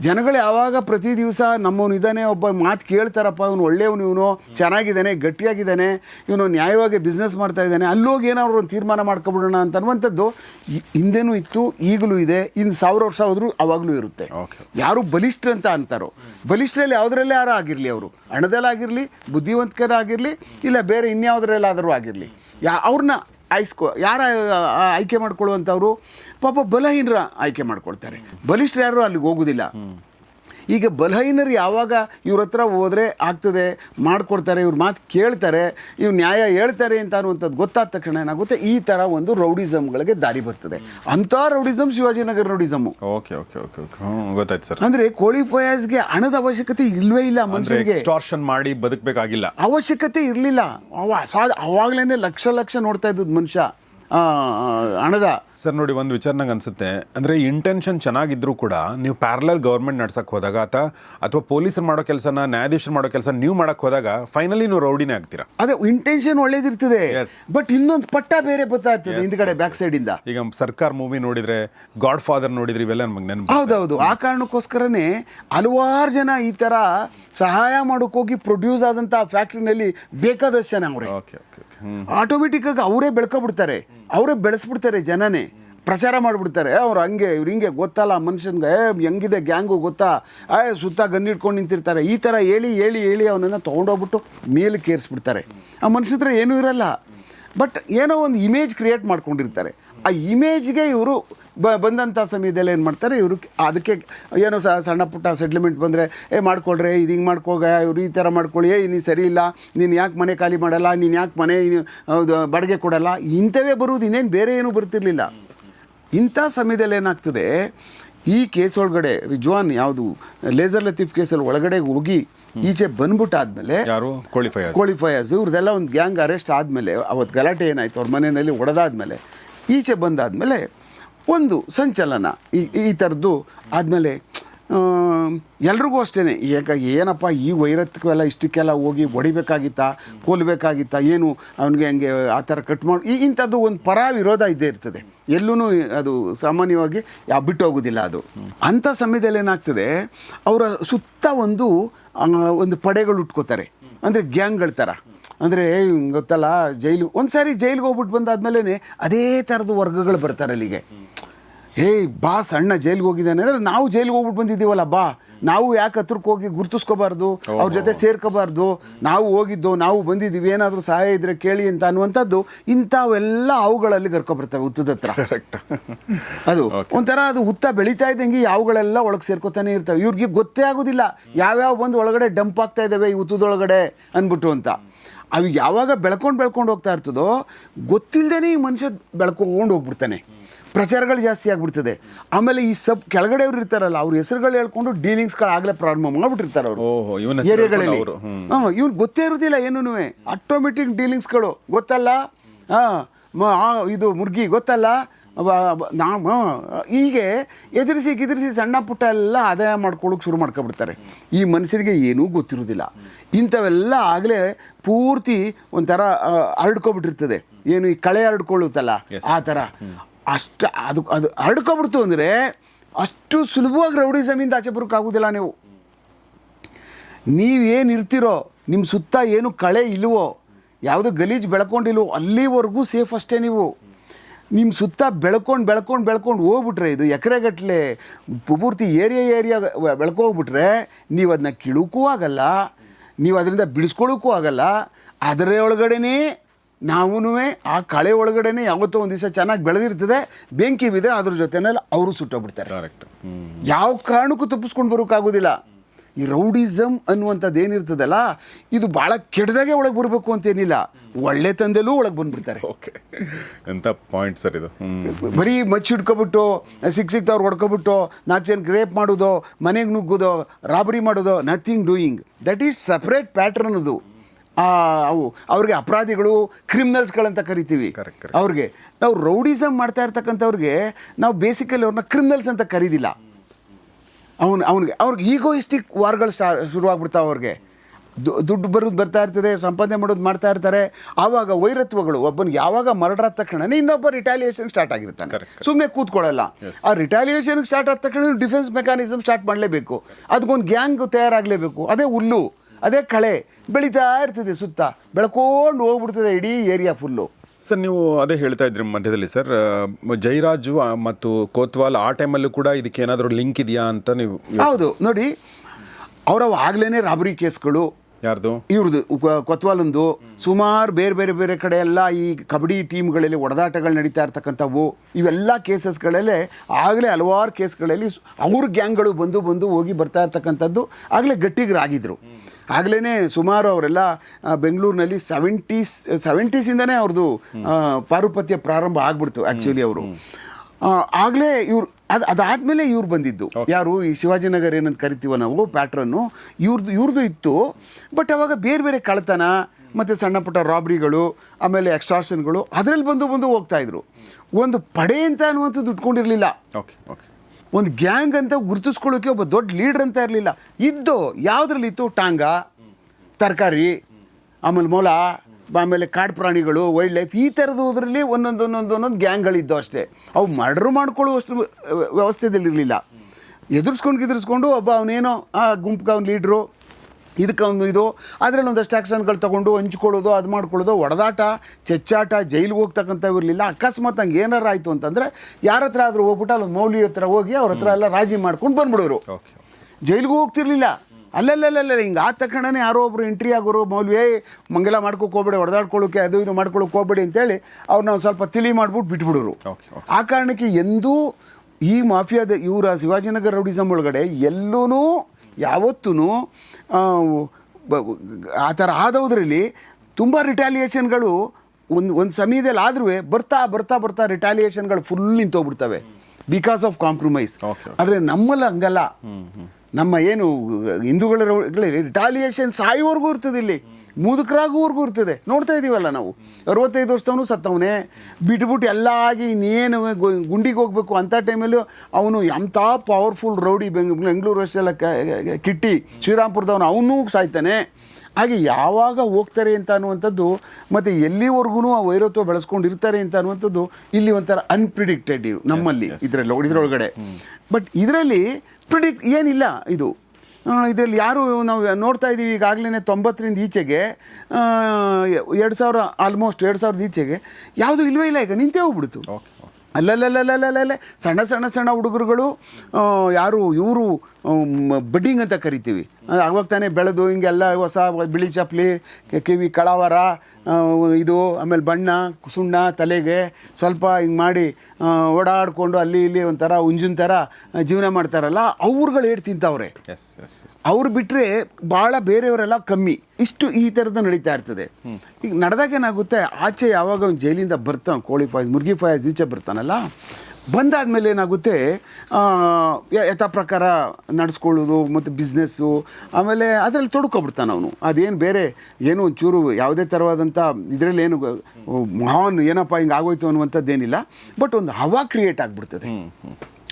ಜನಗಳು ಯಾವಾಗ ಪ್ರತಿ ದಿವಸ ನಮ್ಮವನು ಇದ್ದಾನೆ ಒಬ್ಬ ಮಾತು ಕೇಳ್ತಾರಪ್ಪ ಇವನು ಒಳ್ಳೆಯವನು ಇವನು ಚೆನ್ನಾಗಿದ್ದಾನೆ ಗಟ್ಟಿಯಾಗಿದ್ದಾನೆ ಇವನು ನ್ಯಾಯವಾಗಿ ಬಿಸ್ನೆಸ್ ಮಾಡ್ತಾ ಇದ್ದಾನೆ ಅಲ್ಲೋಗಿ ಏನಾದ್ರು ಒಂದು ತೀರ್ಮಾನ ಮಾಡ್ಕೊಬಿಡೋಣ ಅಂತ ಅನ್ನುವಂಥದ್ದು ಹಿಂದೇನೂ ಇತ್ತು ಈಗಲೂ ಇದೆ ಇನ್ನು ಸಾವಿರ ವರ್ಷ ಹೋದರೂ ಅವಾಗಲೂ ಇರುತ್ತೆ. ಯಾರು ಬಲಿಷ್ಠ ಅಂತ ಅಂತಾರೋ ಬಲಿಷ್ಠರಲ್ಲಿ ಯಾವುದರಲ್ಲೇ ಯಾರು ಆಗಿರಲಿ ಅವರು ಹಣದಲ್ಲಾಗಿರಲಿ ಬುದ್ಧಿವಂತಿಕೆದಾಗಿರಲಿ ಇಲ್ಲ ಬೇರೆ ಇನ್ಯಾವುದರಲ್ಲಾದರೂ ಆಗಿರಲಿ ಯಾ ಅವ್ರನ್ನ ಆಯ್ಸ್ಕೊ ಯಾರ ಆಯ್ಕೆ ಮಾಡ್ಕೊಳ್ಳುವಂಥವ್ರು ಪಾಪ ಬಲಹೀನರ ಆಯ್ಕೆ ಮಾಡ್ಕೊಳ್ತಾರೆ. ಬಲಿಷ್ಠರು ಯಾರು ಅಲ್ಲಿಗೆ ಹೋಗೋದಿಲ್ಲ. ಈಗ ಬಲಹೀನರು ಯಾವಾಗ ಇವ್ರ ಹತ್ರ ಹೋದರೆ ಆಗ್ತದೆ ಮಾಡಿಕೊಡ್ತಾರೆ ಇವ್ರ ಮಾತು ಕೇಳ್ತಾರೆ ಇವ್ರು ನ್ಯಾಯ ಹೇಳ್ತಾರೆ ಅಂತ ಅನ್ನುವಂಥದ್ದು ಗೊತ್ತಾದ ತಕ್ಷಣ ಏನಾಗುತ್ತೆ? ಈ ಥರ ಒಂದು ರೌಡಿಸಮ್ಗಳಿಗೆ ದಾರಿ ಬರ್ತದೆ. ಅಂಥ rowdyism Shivajinagar rowdyism. Okay okay okay okay. ಹ್ಞೂ ಗೊತ್ತಾಯ್ತು ಸರ್. ಅಂದರೆ ಕೋಳಿ ಫಯಾಜ್ಗೆ ಹಣದ ಅವಶ್ಯಕತೆ ಇಲ್ಲವೇ ಇಲ್ಲ ಮನುಷ್ಯರಿಗೆ ಎಕ್ಸ್ಟಾರ್ಷನ್ ಮಾಡಿ ಬದುಕಬೇಕಾಗಿಲ್ಲ. ಅವಶ್ಯಕತೆ ಇರಲಿಲ್ಲ. ಅವ ಸಾ ಅವಾಗಲೇ ಲಕ್ಷ ಲಕ್ಷ ನೋಡ್ತಾ ಇದ್ದದ್ದು ಮನುಷ್ಯ. ಹಣದ. ಸರ್ ನೋಡಿ ಒಂದು ವಿಚಾರ ನಂಗೆ ಅನ್ಸುತ್ತೆ. ಅಂದರೆ ಇಂಟೆನ್ಷನ್ ಚೆನ್ನಾಗಿದ್ರೂ ಕೂಡ ನೀವು ಪ್ಯಾರಲಲ್ ಗೌರ್ಮೆಂಟ್ ನಡ್ಸಕ್ಕೆ ಹೋದಾಗ ಅಥವಾ ಅಥವಾ ಪೊಲೀಸರು ಮಾಡೋ ಕೆಲಸನ ನ್ಯಾಯಾಧೀಶರು ಮಾಡೋ ಕೆಲಸ ನೀವು ಮಾಡಕ್ಕೆ ಹೋದಾಗ ಫೈನಲಿ ನೀವು ರೌಡಿನೇ ಆಗ್ತೀರಾ? ಅದೇ ಇಂಟೆನ್ಷನ್ ಒಳ್ಳೇದಿರ್ತದೆ. ಬಟ್ ಇನ್ನೊಂದು ಪಟ್ಟ ಬೇರೆ ಬರ್ತಾ ಇರ್ತದೆ ಹಿಂದ್ಗಡೆ ಬ್ಯಾಕ್ ಸೈಡ್ ಇಂದ. ಈಗ ಸರ್ಕಾರ ಮೂವಿ ನೋಡಿದ್ರೆ ಗಾಡ್ ಫಾದರ್ ನೋಡಿದ್ರೆ ಇವೆಲ್ಲ ನಮಗೆ ನೆನಪು ಹೌದೌದು. ಆ ಕಾರಣಕ್ಕೋಸ್ಕರನೇ ಹಲವಾರು ಜನ ಈ ಥರ ಸಹಾಯ ಮಾಡೋಕ್ಕೋಗಿ ಪ್ರೊಡ್ಯೂಸ್ ಆದಂಥ ಫ್ಯಾಕ್ಟ್ರಿನಲ್ಲಿ ಬೇಕಾದಷ್ಟು ಜನ ಅವರೇ. ಓಕೆ ಓಕೆ ಓಕೆ ಹ್ಞೂ ಆಟೋಮೆಟಿಕ್ ಆಗಿ ಅವರೇ ಬೆಳ್ಕೊಬಿಡ್ತಾರೆ. ಅವರೇ ಬೆಳೆಸ್ಬಿಡ್ತಾರೆ ಜನನೇ. ಪ್ರಚಾರ ಮಾಡಿಬಿಡ್ತಾರೆ. ಅವ್ರು ಹಂಗೆ, ಇವ್ರು ಹಿಂಗೆ ಗೊತ್ತಲ್ಲ ಮನುಷ್ಯನ್ಗೆ. ಏ, ಹೆಂಗಿದೆ ಗ್ಯಾಂಗು ಗೊತ್ತಾ? ಏ, ಸುತ್ತ ಗನ್ ಇಟ್ಕೊಂಡು ನಿಂತಿರ್ತಾರೆ. ಈ ಥರ ಹೇಳಿ ಹೇಳಿ ಹೇಳಿ ಅವನನ್ನು ತೊಗೊಂಡೋಗ್ಬಿಟ್ಟು ಮೇಲೆ ಕೇರಿಸ್ಬಿಡ್ತಾರೆ. ಆ ಮನುಷ್ಯ ಹತ್ರ ಏನೂ ಇರಲ್ಲ. ಬಟ್ ಏನೋ ಒಂದು ಇಮೇಜ್ ಕ್ರಿಯೇಟ್ ಮಾಡ್ಕೊಂಡಿರ್ತಾರೆ. ಆ ಇಮೇಜ್ಗೆ ಇವರು ಬ ಬಂದಂಥ ಸಮಯದಲ್ಲಿ ಏನು ಮಾಡ್ತಾರೆ ಇವರು ಅದಕ್ಕೆ ಏನೋ ಸ ಸಣ್ಣ ಪುಟ್ಟ ಸೆಟ್ಲ್ಮೆಂಟ್ ಬಂದರೆ ಏ ಮಾಡ್ಕೊಳ್ರೆ ಇದು ಹಿಂಗೆ ಮಾಡ್ಕೋಗ ಇವರು ಈ ಥರ ಮಾಡ್ಕೊಳ್ಳಿ ಏ ನೀನು ಸರಿ ಇಲ್ಲ ನೀನು ಯಾಕೆ ಮನೆ ಖಾಲಿ ಮಾಡಲ್ಲ ನೀನು ಯಾಕೆ ಮನೆ ಬಾಡಿಗೆ ಕೊಡಲ್ಲ. ಇಂಥವೇ ಬರುವುದು ಇನ್ನೇನು ಬೇರೆ ಏನೂ ಬರ್ತಿರ್ಲಿಲ್ಲ. ಇಂಥ ಸಮಯದಲ್ಲಿ ಏನಾಗ್ತದೆ ಈ ಕೇಸ್ ಒಳಗಡೆ ರಿಜ್ವಾನ್ ಯಾವುದು ಲೇಸರ್ ಲತೀಫ್ ಕೇಸಲ್ಲಿ ಒಳಗಡೆ ಹೋಗಿ ಈಚೆ ಬಂದ್ಬಿಟ್ಟಾದ್ಮೇಲೆ ಕೋಳಿ ಇವ್ರದ್ದೆಲ್ಲ ಒಂದು ಗ್ಯಾಂಗ್ ಅರೆಸ್ಟ್ ಆದಮೇಲೆ ಅವತ್ತು ಗಲಾಟೆ ಏನಾಯ್ತು ಅವ್ರ ಮನೆಯಲ್ಲಿ ಒಡೆದಾದ್ಮೇಲೆ ಈಚೆ ಬಂದಾದಮೇಲೆ ಒಂದು ಸಂಚಲನ ಈ ಈ ಥರದ್ದು ಆದಮೇಲೆ ಎಲ್ರಿಗೂ ಅಷ್ಟೇ ಈಗ ಏನಪ್ಪ ಈ ವೈರತ್ವಕ್ಕೆಲ್ಲ ಇಷ್ಟಕ್ಕೆಲ್ಲ ಹೋಗಿ ಹೊಡಿಬೇಕಾಗಿತ್ತಾ, ಕೊಲ್ಬೇಕಾಗಿತ್ತಾ, ಏನು ಅವನಿಗೆ ಹಂಗೆ ಆ ಥರ ಕಟ್ ಮಾಡಿ, ಈ ಇಂಥದ್ದು ಒಂದು ಪರ ವಿರೋಧ ಇದ್ದೇ ಇರ್ತದೆ. ಎಲ್ಲೂ ಅದು ಸಾಮಾನ್ಯವಾಗಿ ಬಿಟ್ಟು ಹೋಗೋದಿಲ್ಲ ಅದು. ಅಂಥ ಸಮಯದಲ್ಲಿ ಏನಾಗ್ತದೆ, ಅವರ ಸುತ್ತ ಒಂದು ಒಂದು ಪಡೆಗಳು ಉಟ್ಕೋತಾರೆ. ಅಂದರೆ ಗ್ಯಾಂಗ್ಗಳ ಥರ. ಅಂದರೆ ಗೊತ್ತಲ್ಲ ಜೈಲು ಒಂದು ಸಾರಿ ಜೈಲಿಗೆ ಹೋಗ್ಬಿಟ್ಟು ಬಂದಾದ್ಮೇಲೆ ಅದೇ ಥರದ ವರ್ಗಗಳು ಬರ್ತಾರೆ ಅಲ್ಲಿಗೆ. ಏಯ್ ಬಾ ಸಣ್ಣ ಜೈಲಿಗೆ ಹೋಗಿದ್ದಾನೆ. ಅಂದರೆ ನಾವು ಜೈಲಿಗೆ ಹೋಗ್ಬಿಟ್ಟು ಬಂದಿದ್ದೀವಲ್ಲ ಬಾ. ನಾವು ಯಾಕೆ ಹತ್ರಕ್ಕೆ ಹೋಗಿ ಗುರ್ತಿಸ್ಕೋಬಾರ್ದು? ಅವ್ರ ಜೊತೆ ಸೇರ್ಕೋಬಾರ್ದು? ನಾವು ಹೋಗಿದ್ದು ನಾವು ಬಂದಿದ್ದೀವಿ ಏನಾದರೂ ಸಹಾಯ ಇದ್ರೆ ಕೇಳಿ ಅಂತ ಅನ್ನುವಂಥದ್ದು ಇಂಥವೆಲ್ಲ ಅವುಗಳಲ್ಲಿ ಕರ್ಕೊಬರ್ತವೆ ಹುತ್ತದ ಹತ್ರ. ಕರೆಕ್ಟ್ ಅದು. ಒಂಥರ ಅದು ಹುತ್ತ ಬೆಳೀತಾ ಇದ್ದಂಗೆ ಯಾವುಗಳೆಲ್ಲ ಒಳಗೆ ಸೇರ್ಕೊತಾನೆ ಇರ್ತವೆ. ಇವ್ರಿಗೆ ಗೊತ್ತೇ ಆಗೋದಿಲ್ಲ. ಯಾವ್ಯಾವ ಬಂದು ಒಳಗಡೆ ಡಂಪ್ ಆಗ್ತಾ ಇದ್ದಾವೆ ಈ ಹುತ್ತದೊಳಗಡೆ ಅಂದ್ಬಿಟ್ಟು ಅಂತ. ಅವು ಯಾವಾಗ ಬೆಳ್ಕೊಂಡು ಬೆಳ್ಕೊಂಡು ಹೋಗ್ತಾ ಇರ್ತದೋ ಗೊತ್ತಿಲ್ಲದೇ ಈ ಮನುಷ್ಯ ಬೆಳ್ಕೊಂಡು ಹೋಗ್ಬಿಡ್ತಾನೆ. ಪ್ರಚಾರಗಳು ಜಾಸ್ತಿ ಆಗ್ಬಿಡ್ತದೆ. ಆಮೇಲೆ ಈ ಸಬ್ ಕೆಳಗಡೆ ಅವ್ರು ಇರ್ತಾರಲ್ಲ ಅವ್ರ ಹೆಸರುಗಳು ಹೇಳ್ಕೊಂಡು ಡೀಲಿಂಗ್ಸ್ಗಳು ಆಗಲೇ ಪ್ರಾರಂಭ ಮಾಡ್ಬಿಟ್ಟಿರ್ತಾರೆ ಅವರು. ಏರಿಯಾಗಳಲ್ಲಿ. ಹಾಂ ಇವ್ನು ಗೊತ್ತೇ ಇರೋದಿಲ್ಲ ಏನೂ ಆಟೋಮೆಟಿಕ್ ಡೀಲಿಂಗ್ಸ್ಗಳು ಗೊತ್ತಲ್ಲ? ಹಾಂ ಇದು ಮುರ್ಗಿ ಗೊತ್ತಲ್ಲ? ನಾವು ಹೀಗೆ ಎದುರಿಸಿ ಗಿದಿರಿಸಿ ಸಣ್ಣ ಪುಟ್ಟ ಎಲ್ಲ ಆದಾಯ ಮಾಡ್ಕೊಳ್ಳೋಕೆ ಶುರು ಮಾಡ್ಕೊಬಿಡ್ತಾರೆ. ಈ ಮನುಷ್ಯರಿಗೆ ಏನೂ ಗೊತ್ತಿರೋದಿಲ್ಲ ಇಂಥವೆಲ್ಲ ಆಗಲೇ ಪೂರ್ತಿ ಒಂಥರ ಹರಡ್ಕೊಬಿಟ್ಟಿರ್ತದೆ ಏನು ಈ ಕಳೆ ಹರಡ್ಕೊಳ್ಳುತ್ತಲ್ಲ ಆ ಥರ. ಅಷ್ಟು ಅದು ಅದು ಹರಡ್ಕೊಬಿಡ್ತು ಅಂದರೆ ಅಷ್ಟು ಸುಲಭವಾಗಿ ರೌಡಿಸಮಿಂದ ಆಚೆ ಬರೋಕ್ಕಾಗೋದಿಲ್ಲ ನೀವು. ನೀವೇನು ಇರ್ತಿರೋ ನಿಮ್ಮ ಸುತ್ತ ಏನು ಕಳೆ ಇಲ್ವೋ ಯಾವುದೋ ಗಲೀಜು ಬೆಳ್ಕೊಂಡಿಲ್ವೋ ಅಲ್ಲಿವರೆಗೂ ಸೇಫ್ ಅಷ್ಟೇ ನೀವು. ನಿಮ್ಮ ಸುತ್ತ ಬೆಳ್ಕೊಂಡು ಬೆಳ್ಕೊಂಡು ಬೆಳ್ಕೊಂಡು ಹೋಗ್ಬಿಟ್ರೆ ಇದು ಎಕರೆಗಟ್ಟಲೆ ಪೂರ್ತಿ ಏರಿಯಾ ಏರಿಯಾ ಬೆಳ್ಕೋಗ್ಬಿಟ್ರೆ ನೀವು ಅದನ್ನ ಕಿಳುಕೂ ಆಗಲ್ಲ ನೀವು ಅದರಿಂದ ಬಿಡಿಸ್ಕೊಳ್ಳೋಕ್ಕೂ ಆಗಲ್ಲ. ಅದರ ಒಳಗಡೆನೇ ನಾವೂ ಆ ಕಳೆ ಒಳಗಡೆ ಯಾವತ್ತೋ ಒಂದು ದಿವಸ ಚೆನ್ನಾಗಿ ಬೆಳೆದಿರ್ತದೆ ಬೆಂಕಿ ಬಿದ್ದರೆ ಅದ್ರ ಜೊತೆನಲ್ಲಿ ಅವರು ಸುಟ್ಟೋಗ್ಬಿಡ್ತಾರೆ. ಕರೆಕ್ಟ್ ಯಾವ ಕಾರಣಕ್ಕೂ ತಪ್ಪಿಸ್ಕೊಂಡು ಬರೋಕ್ಕಾಗೋದಿಲ್ಲ. ಈ ರೌಡಿಸಮ್ ಅನ್ನುವಂಥದ್ದು ಏನಿರ್ತದಲ್ಲ ಇದು ಭಾಳ ಕೆಡ್ದಾಗೆ ಒಳಗೆ ಬರಬೇಕು ಅಂತೇನಿಲ್ಲ. ಒಳ್ಳೆ ತಂದೆಲೂ ಒಳಗೆ ಬಂದ್ಬಿಡ್ತಾರೆ. ಓಕೆ. ಎಂಥ ಪಾಯಿಂಟ್ ಸರ್ ಇದು? ಬರೀ ಮಚ್ಚಿ ಹಿಡ್ಕೊಬಿಟ್ಟು ಸಿಕ್ ಸಿಕ್ತವ್ರು ಹೊಡ್ಕೊಬಿಟ್ಟು ನಾಲ್ಕು ಜನ ರೇಪ್ ಮಾಡೋದು ಮನೆಗೆ ನುಗ್ಗೋದು ರಾಬರಿ ಮಾಡೋದು nothing doing that is separate pattern ಅದು ಆ, ಅವು ಅವ್ರಿಗೆ ಅಪರಾಧಿಗಳು ಕ್ರಿಮಿನಲ್ಸ್ಗಳಂತ ಕರಿತೀವಿ. ಅವ್ರಿಗೆ. ನಾವು ರೌಡಿಸಮ್ ಮಾಡ್ತಾ ಇರ್ತಕ್ಕಂಥವ್ರಿಗೆ ನಾವು ಬೇಸಿಕಲಿ ಅವ್ರನ್ನ ಕ್ರಿಮಿನಲ್ಸ್ ಅಂತ ಕರೀದಿಲ್ಲ. ಅವನು ಅವನಿಗೆ ಅವ್ರಿಗೆ ಈಗೋಯಿಸ್ಟಿಕ್ ವಾರ್ಗಳು ಸ್ಟಾ ಶುರುವಾಗ್ಬಿಡ್ತಾವೆ ಅವ್ರಿಗೆ. ದು- ದುಡ್ಡು ಬರೋದು ಬರ್ತಾ ಇರ್ತದೆ ಸಂಪಾದನೆ ಮಾಡೋದು ಮಾಡ್ತಾ ಇರ್ತಾರೆ. ಆವಾಗ ವೈರತ್ವಗಳು ಒಬ್ಬನಿಗೆ ಯಾವಾಗ ಮರ್ಡರ್ ಆದ ತಕ್ಷಣ ಇನ್ನೊಬ್ಬ ರಿಟಾಲಿಯೇಷನ್ ಸ್ಟಾರ್ಟ್ ಆಗಿರ್ತಾನೆ. ಸುಮ್ಮನೆ ಕೂತ್ಕೊಳ್ಳಲ್ಲ. ಆ ರಿಟಾಲಿಯೇಷನ್ ಸ್ಟಾರ್ಟ್ ಆದ ತಕ್ಷಣ ಡಿಫೆನ್ಸ್ ಮೆಕಾನಿಸಮ್ ಸ್ಟಾರ್ಟ್ ಮಾಡಲೇಬೇಕು. ಅದಕ್ಕೊಂದು ಗ್ಯಾಂಗ್ ತಯಾರಾಗಲೇಬೇಕು. ಅದೇ ಹುಲ್ಲು ಅದೇ ಕಳೆ ಬೆಳೀತಾ ಇರ್ತದೆ ಸುತ್ತ. ಬೆಳ್ಕೊಂಡು ಹೋಗ್ಬಿಡ್ತದೆ ಇಡೀ ಏರಿಯಾ ಫುಲ್ಲು ಸರ್ ನೀವು ಅದೇ ಹೇಳ್ತಾ ಇದ್ರಿ ಮಧ್ಯದಲ್ಲಿ ಸರ್ ಜೈರಾಜು ಮತ್ತು ಕೋತ್ವಾಲ್ ಆ ಟೈಮಲ್ಲೂ ಕೂಡ ಇದಕ್ಕೆ ಏನಾದರೂ ಲಿಂಕ್ ಇದೆಯಾ ಅಂತ ನೀವು ಹೌದು. ನೋಡಿ ಅವರವು ಆಗ್ಲೇನೆ ರಾಬರಿ ಕೇಸ್ಗಳು. ಯಾರ್ದು? ಇವ್ರದ್ದು ಕೊತ್ವಾಲಂದು. ಸುಮಾರು ಬೇರೆ ಬೇರೆ ಬೇರೆ ಕಡೆ ಎಲ್ಲ ಈ ಕಬಡ್ಡಿ ಟೀಮ್ಗಳಲ್ಲಿ ಒಡೆದಾಟಗಳು ನಡೀತಾ ಇರ್ತಕ್ಕಂಥವು. ಇವೆಲ್ಲ ಕೇಸಸ್ಗಳಲ್ಲೇ ಆಗಲೇ ಹಲವಾರು ಕೇಸ್ಗಳಲ್ಲಿ ಅವ್ರ ಗ್ಯಾಂಗ್ಗಳು ಬಂದು ಬಂದು ಹೋಗಿ ಬರ್ತಾ ಇರ್ತಕ್ಕಂಥದ್ದು. ಆಗಲೇ ಗಟ್ಟಿಗರಾಗಿದ್ದರು ಆಗಲೇ ಸುಮಾರು ಅವರೆಲ್ಲ ಬೆಂಗಳೂರಿನಲ್ಲಿ ಸೆವೆಂಟೀಸ್ ಸೆವೆಂಟೀಸಿಂದನೇ ಅವ್ರದ್ದು ಪಾರುಪತ್ಯ ಪ್ರಾರಂಭ ಆಗ್ಬಿಡ್ತು ಆ್ಯಕ್ಚುಲಿ ಅವರು. ಆಗಲೇ ಇವ್ರು ಅದು ಅದಾದಮೇಲೆ ಇವ್ರು ಬಂದಿದ್ದು. ಯಾರು ಈ ಶಿವಾಜಿನಗರ್ ಏನಂತ ಕರಿತೀವ ನಾವು ಪ್ಯಾಟ್ರನ್ನು ಇವ್ರದ್ದು ಇವ್ರದ್ದು ಇತ್ತು. ಬಟ್ ಅವಾಗ ಬೇರೆ ಬೇರೆ ಕಳ್ತನ ಮತ್ತು ಸಣ್ಣ ಪುಟ್ಟ ರಾಬ್ರಿಗಳು ಆಮೇಲೆ ಎಕ್ಸ್ಟ್ರಾಷನ್ಗಳು ಅದರಲ್ಲಿ ಬಂದು ಬಂದು ಹೋಗ್ತಾ ಇದ್ರು. ಒಂದು ಪಡೆ ಅಂತ ಅನ್ನುವಂಥದ್ದು ಇಟ್ಕೊಂಡಿರಲಿಲ್ಲ ಓಕೆ ಓಕೆ ಒಂದು ಗ್ಯಾಂಗ್ ಅಂತ ಗುರುತಿಸ್ಕೊಳ್ಳೋಕೆ ಒಬ್ಬ ದೊಡ್ಡ ಲೀಡ್ರ್ ಅಂತ ಇರಲಿಲ್ಲ. ಇದ್ದು ಯಾವುದ್ರಲ್ಲಿ ಇತ್ತು? ಟಾಂಗ, ತರಕಾರಿ, ಆಮೇಲೆ ಮೊಲ, ಆಮೇಲೆ ಕಾಡು ಪ್ರಾಣಿಗಳು ವೈಲ್ಡ್ ಲೈಫ್ ಈ ಥರದೋದ್ರಲ್ಲಿ ಒಂದೊಂದು ಒಂದೊಂದು ಒಂದೊಂದು ಗ್ಯಾಂಗ್ಗಳಿದ್ದು ಅಷ್ಟೇ. ಅವು ಮರ್ಡ್ರ್ ಮಾಡ್ಕೊಳ್ಳುವಷ್ಟು ವ್ಯ- ವ್ಯವಸ್ಥೆದಲ್ಲಿರಲಿಲ್ಲ. ಎದುರಿಸ್ಕೊಂಡು ಗಿದ್ರಿಸ್ಕೊಂಡು ಒಬ್ಬ ಅವನೇನೋ, ಆ ಗುಂಪಿಗೆ ಅವ್ನು ಲೀಡ್ರು ಇದಕ್ಕೆ ಒಂದು ಇದು. ಅದರಲ್ಲಿ ಒಂದಷ್ಟು ಆ್ಯಕ್ಷನ್ಗಳು ತೊಗೊಂಡು ಹಂಚ್ಕೊಳ್ಳೋದು ಅದು ಮಾಡ್ಕೊಳ್ಳೋದು ಒಡದಾಟ ಚೆಚ್ಚಾಟ ಜೈಲಿಗೆ ಹೋಗ್ತಕ್ಕಂಥವು ಇರಲಿಲ್ಲ. ಅಕಸ್ಮಾತ್ ಹಂಗೆ ಏನಾರು ಆಯಿತು ಅಂತಂದರೆ ಯಾರ ಹತ್ರ ಆದರೂ ಹೋಗ್ಬಿಟ್ಟು ಅಲ್ಲಿ ಮೌಲ್ಯ ಹತ್ರ ಹೋಗಿ ಅವ್ರ ಹತ್ರ ಎಲ್ಲ ರಾಜಿ ಮಾಡ್ಕೊಂಡು ಬಂದ್ಬಿಡೋರು. ಓಕೆ ಜೈಲಿಗೂ ಹೋಗ್ತಿರ್ಲಿಲ್ಲ. ಅಲ್ಲಲ್ಲಲ್ಲ ಹಿಂಗೆ ಆದ ತಕ್ಷಣನೇ ಯಾರೋ ಒಬ್ರು ಎಂಟ್ರಿ ಆಗೋರು ಮೌಲ್ವಿ ಮಂಗಲ ಮಾಡ್ಕೋಕೆ ಹೋಗ್ಬೇಡಿ ಹೊಡೆದಾಡ್ಕೊಳ್ಳೋಕೆ ಅದು ಇದು ಮಾಡ್ಕೊಳ್ಳೋಕೆ ಹೋಗ್ಬೇಡಿ ಅಂತೇಳಿ ಅವ್ರನ್ನ ಒಂದು ಸ್ವಲ್ಪ ತಿಳಿ ಮಾಡ್ಬಿಟ್ಟು ಬಿಟ್ಬಿಡೋರು. ಆ ಕಾರಣಕ್ಕೆ ಎಂದೂ ಈ ಮಾಫಿಯಾದ ಇವರ ಶಿವಾಜಿನಗರ ರೌಡಿಸಮ್ ಒಳಗಡೆ ಎಲ್ಲೂ ಯಾವತ್ತೂ ಆ ಥರ ಆದವುದರಲ್ಲಿ ತುಂಬ ರಿಟ್ಯಾಲಿಯೇಷನ್ಗಳು ಒಂದು ಒಂದು ಸಮಯದಲ್ಲಿ ಆದ್ರೂ ಬರ್ತಾ ಬರ್ತಾ ಬರ್ತಾ ರಿಟ್ಯಾಲಿಯೇಷನ್ಗಳು ಫುಲ್ ನಿಂತೋಗ್ಬಿಡ್ತವೆ. Because of compromise. ಆದರೆ ನಮ್ಮಲ್ಲಿ ಹಂಗಲ್ಲ. ನಮ್ಮ ಏನು ಹಿಂದೂಗಳ ರಿಟಾಲಿಯೇಷನ್ ಸಾಯೋವರೆಗೂ ಇರ್ತದೆ ಇಲ್ಲಿ. ಮುದುಕರಾಗುವವರೆಗೂ ಇರ್ತದೆ. ನೋಡ್ತಾ ಇದ್ದೀವಲ್ಲ ನಾವು. ಅರವತ್ತೈದು ವರ್ಷದವನು ಸತ್ತವನೇ. ಬಿಟ್ಬಿಟ್ಟು ಎಲ್ಲ ಆಗಿ ಇನ್ನೇನು ಗು- ಗುಂಡಿಗೆ ಹೋಗಬೇಕು ಅಂಥ ಟೈಮಲ್ಲೂ ಅವನು ಎಂಥ ಪವರ್ಫುಲ್ ರೌಡಿ ಬೆಂಗ್ ಬೆಂಗಳೂರು ಅಷ್ಟೆಲ್ಲ ಕ- ಕಿಟ್ಟಿ ಶ್ರೀರಾಮ್ಪುರದವನು ಅವನು ಸಾಯ್ತಾನೆ. ಹಾಗೆ ಯಾವಾಗ ಹೋಗ್ತಾರೆ ಅಂತ ಅನ್ನುವಂಥದ್ದು ಮತ್ತು ಎಲ್ಲಿವರೆಗೂ ಆ ವೈರತ್ವ ಬೆಳೆಸ್ಕೊಂಡು ಇರ್ತಾರೆ ಅಂತ ಅನ್ನುವಂಥದ್ದು ಇಲ್ಲಿ ಒಂಥರ ಅನ್ಪ್ರಿಡಿಕ್ಟೆಡ್ ನಮ್ಮಲ್ಲಿ ಇದರಲ್ಲಿ ಇದರೊಳಗಡೆ. ಬಟ್ ಇದರಲ್ಲಿ ಪ್ರಿಡಿಕ್ಟ್ ಏನಿಲ್ಲ ಇದು. ಇದರಲ್ಲಿ ಯಾರು ನಾವು ನೋಡ್ತಾ ಇದ್ದೀವಿ ಈಗಾಗಲೇ ತೊಂಬತ್ತರಿಂದ ಈಚೆಗೆ ಎರಡು ಸಾವಿರ ಆಲ್ಮೋಸ್ಟ್ ಎರಡು ಸಾವಿರದ ಈಚೆಗೆ ಯಾವುದು ಇಲ್ವೇ ಇಲ್ಲ ಈಗ ನಿಂತೇ ಹೋಗ್ಬಿಡ್ತು. ಅಲ್ಲಲ್ಲಲ್ಲಲ್ಲಲ್ಲೇ ಸಣ್ಣ ಸಣ್ಣ ಸಣ್ಣ ಹುಡುಗರುಗಳು ಯಾರು ಇವರು ಬಡ್ಡಿಂಗ್ ಅಂತ ಕರಿತೀವಿ. ಆವಾಗ ತಾನೇ ಬೆಳೆದು ಹಿಂಗೆಲ್ಲ ಹೊಸ ಬಿಳಿ ಚಪ್ಪಲಿ ಕಿವಿ ಕಳವರ ಇದು ಆಮೇಲೆ ಬಣ್ಣ ಸುಣ್ಣ ತಲೆಗೆ ಸ್ವಲ್ಪ ಹಿಂಗೆ ಮಾಡಿ ಓಡಾಡಿಕೊಂಡು ಅಲ್ಲಿ ಇಲ್ಲಿ ಒಂಥರ ಉಂಜಿನ ಥರ ಜೀವನ ಮಾಡ್ತಾರಲ್ಲ ಅವ್ರುಗಳು ಹೇಳಿ ತಿಂತವ್ರೆ. ಎಸ್ ಎಸ್ ಎಸ್ ಅವ್ರು ಬಿಟ್ಟರೆ ಭಾಳ ಬೇರೆಯವರೆಲ್ಲ ಕಮ್ಮಿ. ಇಷ್ಟು ಈ ಥರದ್ದು ನಡೀತಾ ಇರ್ತದೆ. ಈಗ ನಡೆದಾಗ ಏನಾಗುತ್ತೆ ಆಚೆ ಯಾವಾಗ ಅವ್ನು ಜೈಲಿಂದ ಬರ್ತಾನೆ ಕೋಳಿ ಫಾಯ್ಸ್ ಮುರ್ಗಿ ಫಾಯ್ಸ್ ಈಚೆ ಬರ್ತಾನಲ್ಲ ಬಂದಾದ್ಮೇಲೆ ಏನಾಗುತ್ತೆ ಆ, ಯ- ಯಥಾ ಪ್ರಕಾರ ನಡೆಸ್ಕೊಳ್ಳೋದು ಮತ್ತು ಬಿಸ್ನೆಸ್ಸು ಆಮೇಲೆ ಅದರಲ್ಲಿ ತೊಡ್ಕೊಬಿಡ್ತಾನೆ ಅವನು. ಅದೇನು ಬೇರೆ ಏನು ಒಂಚೂರು ಯಾವುದೇ ಥರವಾದಂಥ ಇದರಲ್ಲಿ ಏನು ಮಹಾನ್ ಏನಪ್ಪ ಹಿಂಗೆ ಆಗೋಯ್ತು ಅನ್ನುವಂಥದ್ದೇನಿಲ್ಲ. ಬಟ್ ಒಂದು ಹವಾ ಕ್ರಿಯೇಟ್ ಆಗಿಬಿಡ್ತದೆ.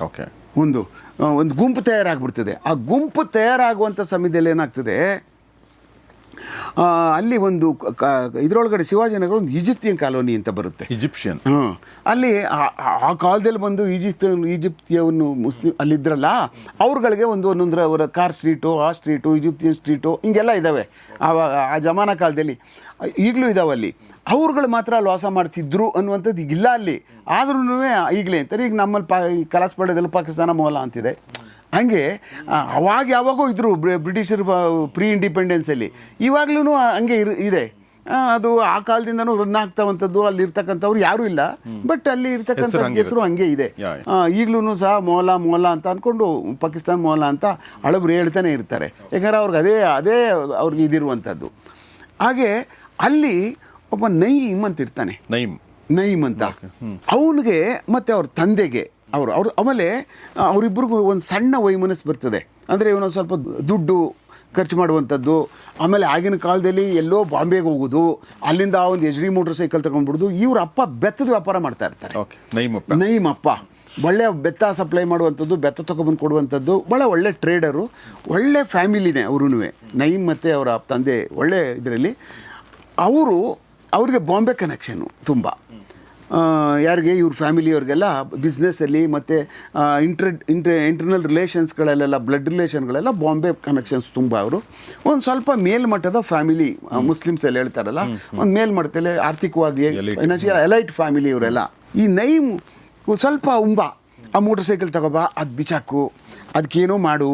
ಓಕೆ ಒಂದು ಒಂದು ಗುಂಪು ತಯಾರಾಗ್ಬಿಡ್ತದೆ. ಆ ಗುಂಪು ತಯಾರಾಗುವಂಥ ಸಮಯದಲ್ಲಿ ಏನಾಗ್ತದೆ ಅಲ್ಲಿ ಒಂದು ಇದರೊಳಗಡೆ ಶಿವಾಜಿನಗರ ಒಂದು ಈಜಿಪ್ತಿಯನ್ ಕಾಲೋನಿ ಅಂತ ಬರುತ್ತೆ. ಈಜಿಪ್ಷಿಯನ್. ಹಾಂ ಅಲ್ಲಿ ಆ- ಕಾಲದಲ್ಲಿ ಬಂದು ಈಜಿಪ್ತ ಈಜಿಪ್ತಿಯವನ್ನು ಮುಸ್ಲಿಂ ಅಲ್ಲಿದ್ರಲ್ಲ ಅವ್ರುಗಳಿಗೆ ಒಂದು ಒಂದೊಂದರ ಅವರ ಕಾರ್ ಸ್ಟ್ರೀಟು ಆ ಸ್ಟ್ರೀಟು ಈಜಿಪ್ತಿಯನ್ ಸ್ಟ್ರೀಟು ಹಿಂಗೆಲ್ಲ ಇದ್ದಾವೆ ಆವಾಗ ಆ ಜಮಾನ ಕಾಲದಲ್ಲಿ. ಈಗಲೂ ಇದಾವೆ ಅಲ್ಲಿ. ಅವ್ರುಗಳು ಮಾತ್ರ ಅಲ್ಲಿ ವಾಸ ಮಾಡ್ತಿದ್ರು ಅನ್ನುವಂಥದ್ದು ಈಗಿಲ್ಲ ಅಲ್ಲಿ. ಆದ್ರೂ ಈಗಲೇ. ಅಂತಾರೆ ಈಗ ನಮ್ಮಲ್ಲಿ ಪಾ ಈ ಕಲಾಸ್ಪಾಳ್ಯದಲ್ಲಿ ಪಾಕಿಸ್ತಾನ ಮೂಲ ಅಂತಿದೆ. ಹಂಗೆ ಅವಾಗ ಯಾವಾಗೂ ಇದ್ರು ಬ್ರಿಟಿಷರು ಪ್ರೀ ಇಂಡಿಪೆಂಡೆನ್ಸಲ್ಲಿ ಇವಾಗ್ಲೂ ಹಂಗೆ ಇರು ಇದೆ. ಅದು ಆ ಕಾಲದಿಂದನೂ ರನ್ ಆಗ್ತಾವಂಥದ್ದು ಅಲ್ಲಿ ಇರ್ತಕ್ಕಂಥವ್ರು ಯಾರೂ ಇಲ್ಲ. ಬಟ್ ಅಲ್ಲಿ ಇರ್ತಕ್ಕಂಥ ಹೆಸರು ಹಂಗೆ ಇದೆ. ಈಗಲೂ ಸಹ ಮೋಲಾ ಮೋಲಾ ಅಂತ ಅಂದ್ಕೊಂಡು ಪಾಕಿಸ್ತಾನ ಮೋಲಾ ಅಂತ ಹಳಬ್ರು ಹೇಳ್ತಾನೆ ಇರ್ತಾರೆ. ಯಾಕಂದ್ರೆ ಅವ್ರಿಗೆ ಅದೇ ಅದೇ ಅವ್ರಿಗೆ ಇದಿರುವಂಥದ್ದು. ಹಾಗೆ ಅಲ್ಲಿ ಒಬ್ಬ ನಯೀಮ್ ಅಂತ ಇರ್ತಾನೆ. ನೈಮ್ ನಯೀಮ್ ಅಂತ. ಅವನಿಗೆ ಮತ್ತು ಅವ್ರ ತಂದೆಗೆ ಅವರು ಅವರು ಆಮೇಲೆ ಅವರಿಬ್ಬರಿಗೂ ಒಂದು ಸಣ್ಣ ವೈಮನಸ್ಸು ಬರ್ತದೆ. ಅಂದರೆ ಇವನು ಸ್ವಲ್ಪ ದುಡ್ಡು ಖರ್ಚು ಮಾಡುವಂಥದ್ದು ಆಮೇಲೆ ಆಗಿನ ಕಾಲದಲ್ಲಿ ಎಲ್ಲೋ ಬಾಂಬೆಗೆ ಹೋಗೋದು ಅಲ್ಲಿಂದ ಒಂದು ಎಚ್ ಡಿ ಮೋಟ್ರ್ ಸೈಕಲ್ ತೊಗೊಂಡ್ಬಿಡೋದು ಇವ್ರ ಅಪ್ಪ ಬೆತ್ತದ ವ್ಯಾಪಾರ ಮಾಡ್ತಾ ಇರ್ತಾರೆ. ಓಕೆ ನೈಮಪ್ಪ. ಒಳ್ಳೆ ಬೆತ್ತ ಸಪ್ಲೈ ಮಾಡುವಂಥದ್ದು ಬೆತ್ತ ತೊಗೊಬಂದು ಕೊಡುವಂಥದ್ದು ಭಾಳ ಒಳ್ಳೆ ಟ್ರೇಡರು ಒಳ್ಳೆ ಫ್ಯಾಮಿಲಿನೇ ಅವ್ರೂ ನೈಮ್ ಮತ್ತು ಅವರ ತಂದೆ ಒಳ್ಳೆ ಇದರಲ್ಲಿ. ಅವರು ಅವ್ರಿಗೆ ಬಾಂಬೆ ಕನೆಕ್ಷನು ತುಂಬ. ಆ, ಯಾರಿಗೆ ಇವ್ರ ಫ್ಯಾಮಿಲಿಯವ್ರಿಗೆಲ್ಲ ಬಿಸ್ನೆಸ್ಸಲ್ಲಿ ಮತ್ತು ಇಂಟ್ರ ಇಂಟ್ರ ಇಂಟರ್ನಲ್ ರಿಲೇಷನ್ಸ್ಗಳಲ್ಲೆಲ್ಲ ಬ್ಲಡ್ ರಿಲೇಷನ್ಗಳೆಲ್ಲ ಬಾಂಬೆ ಕನೆಕ್ಷನ್ಸ್ ತುಂಬ ಅವರು. ಒಂದು ಸ್ವಲ್ಪ ಮೇಲ್ಮಟ್ಟದ ಫ್ಯಾಮಿಲಿ ಮುಸ್ಲಿಮ್ಸ್ ಎಲ್ಲ ಹೇಳ್ತಾರಲ್ಲ ಒಂದು ಮೇಲ್ಮಟ್ಟದಲ್ಲಿ ಆರ್ಥಿಕವಾಗಿ. ಫೈನಾನ್ಷಿಯಲ್ ಎಲೈಟ್ ಫ್ಯಾಮಿಲಿ ಇವರೆಲ್ಲ. ಈ ನೈಮ್ ಸ್ವಲ್ಪ ಉಂಬ ಆ ಮೋಟರ್ ಸೈಕಲ್ ತಗೋಬಾ ಅದು ಬಿಚಾಕು ಅದಕ್ಕೇನೋ ಮಾಡು.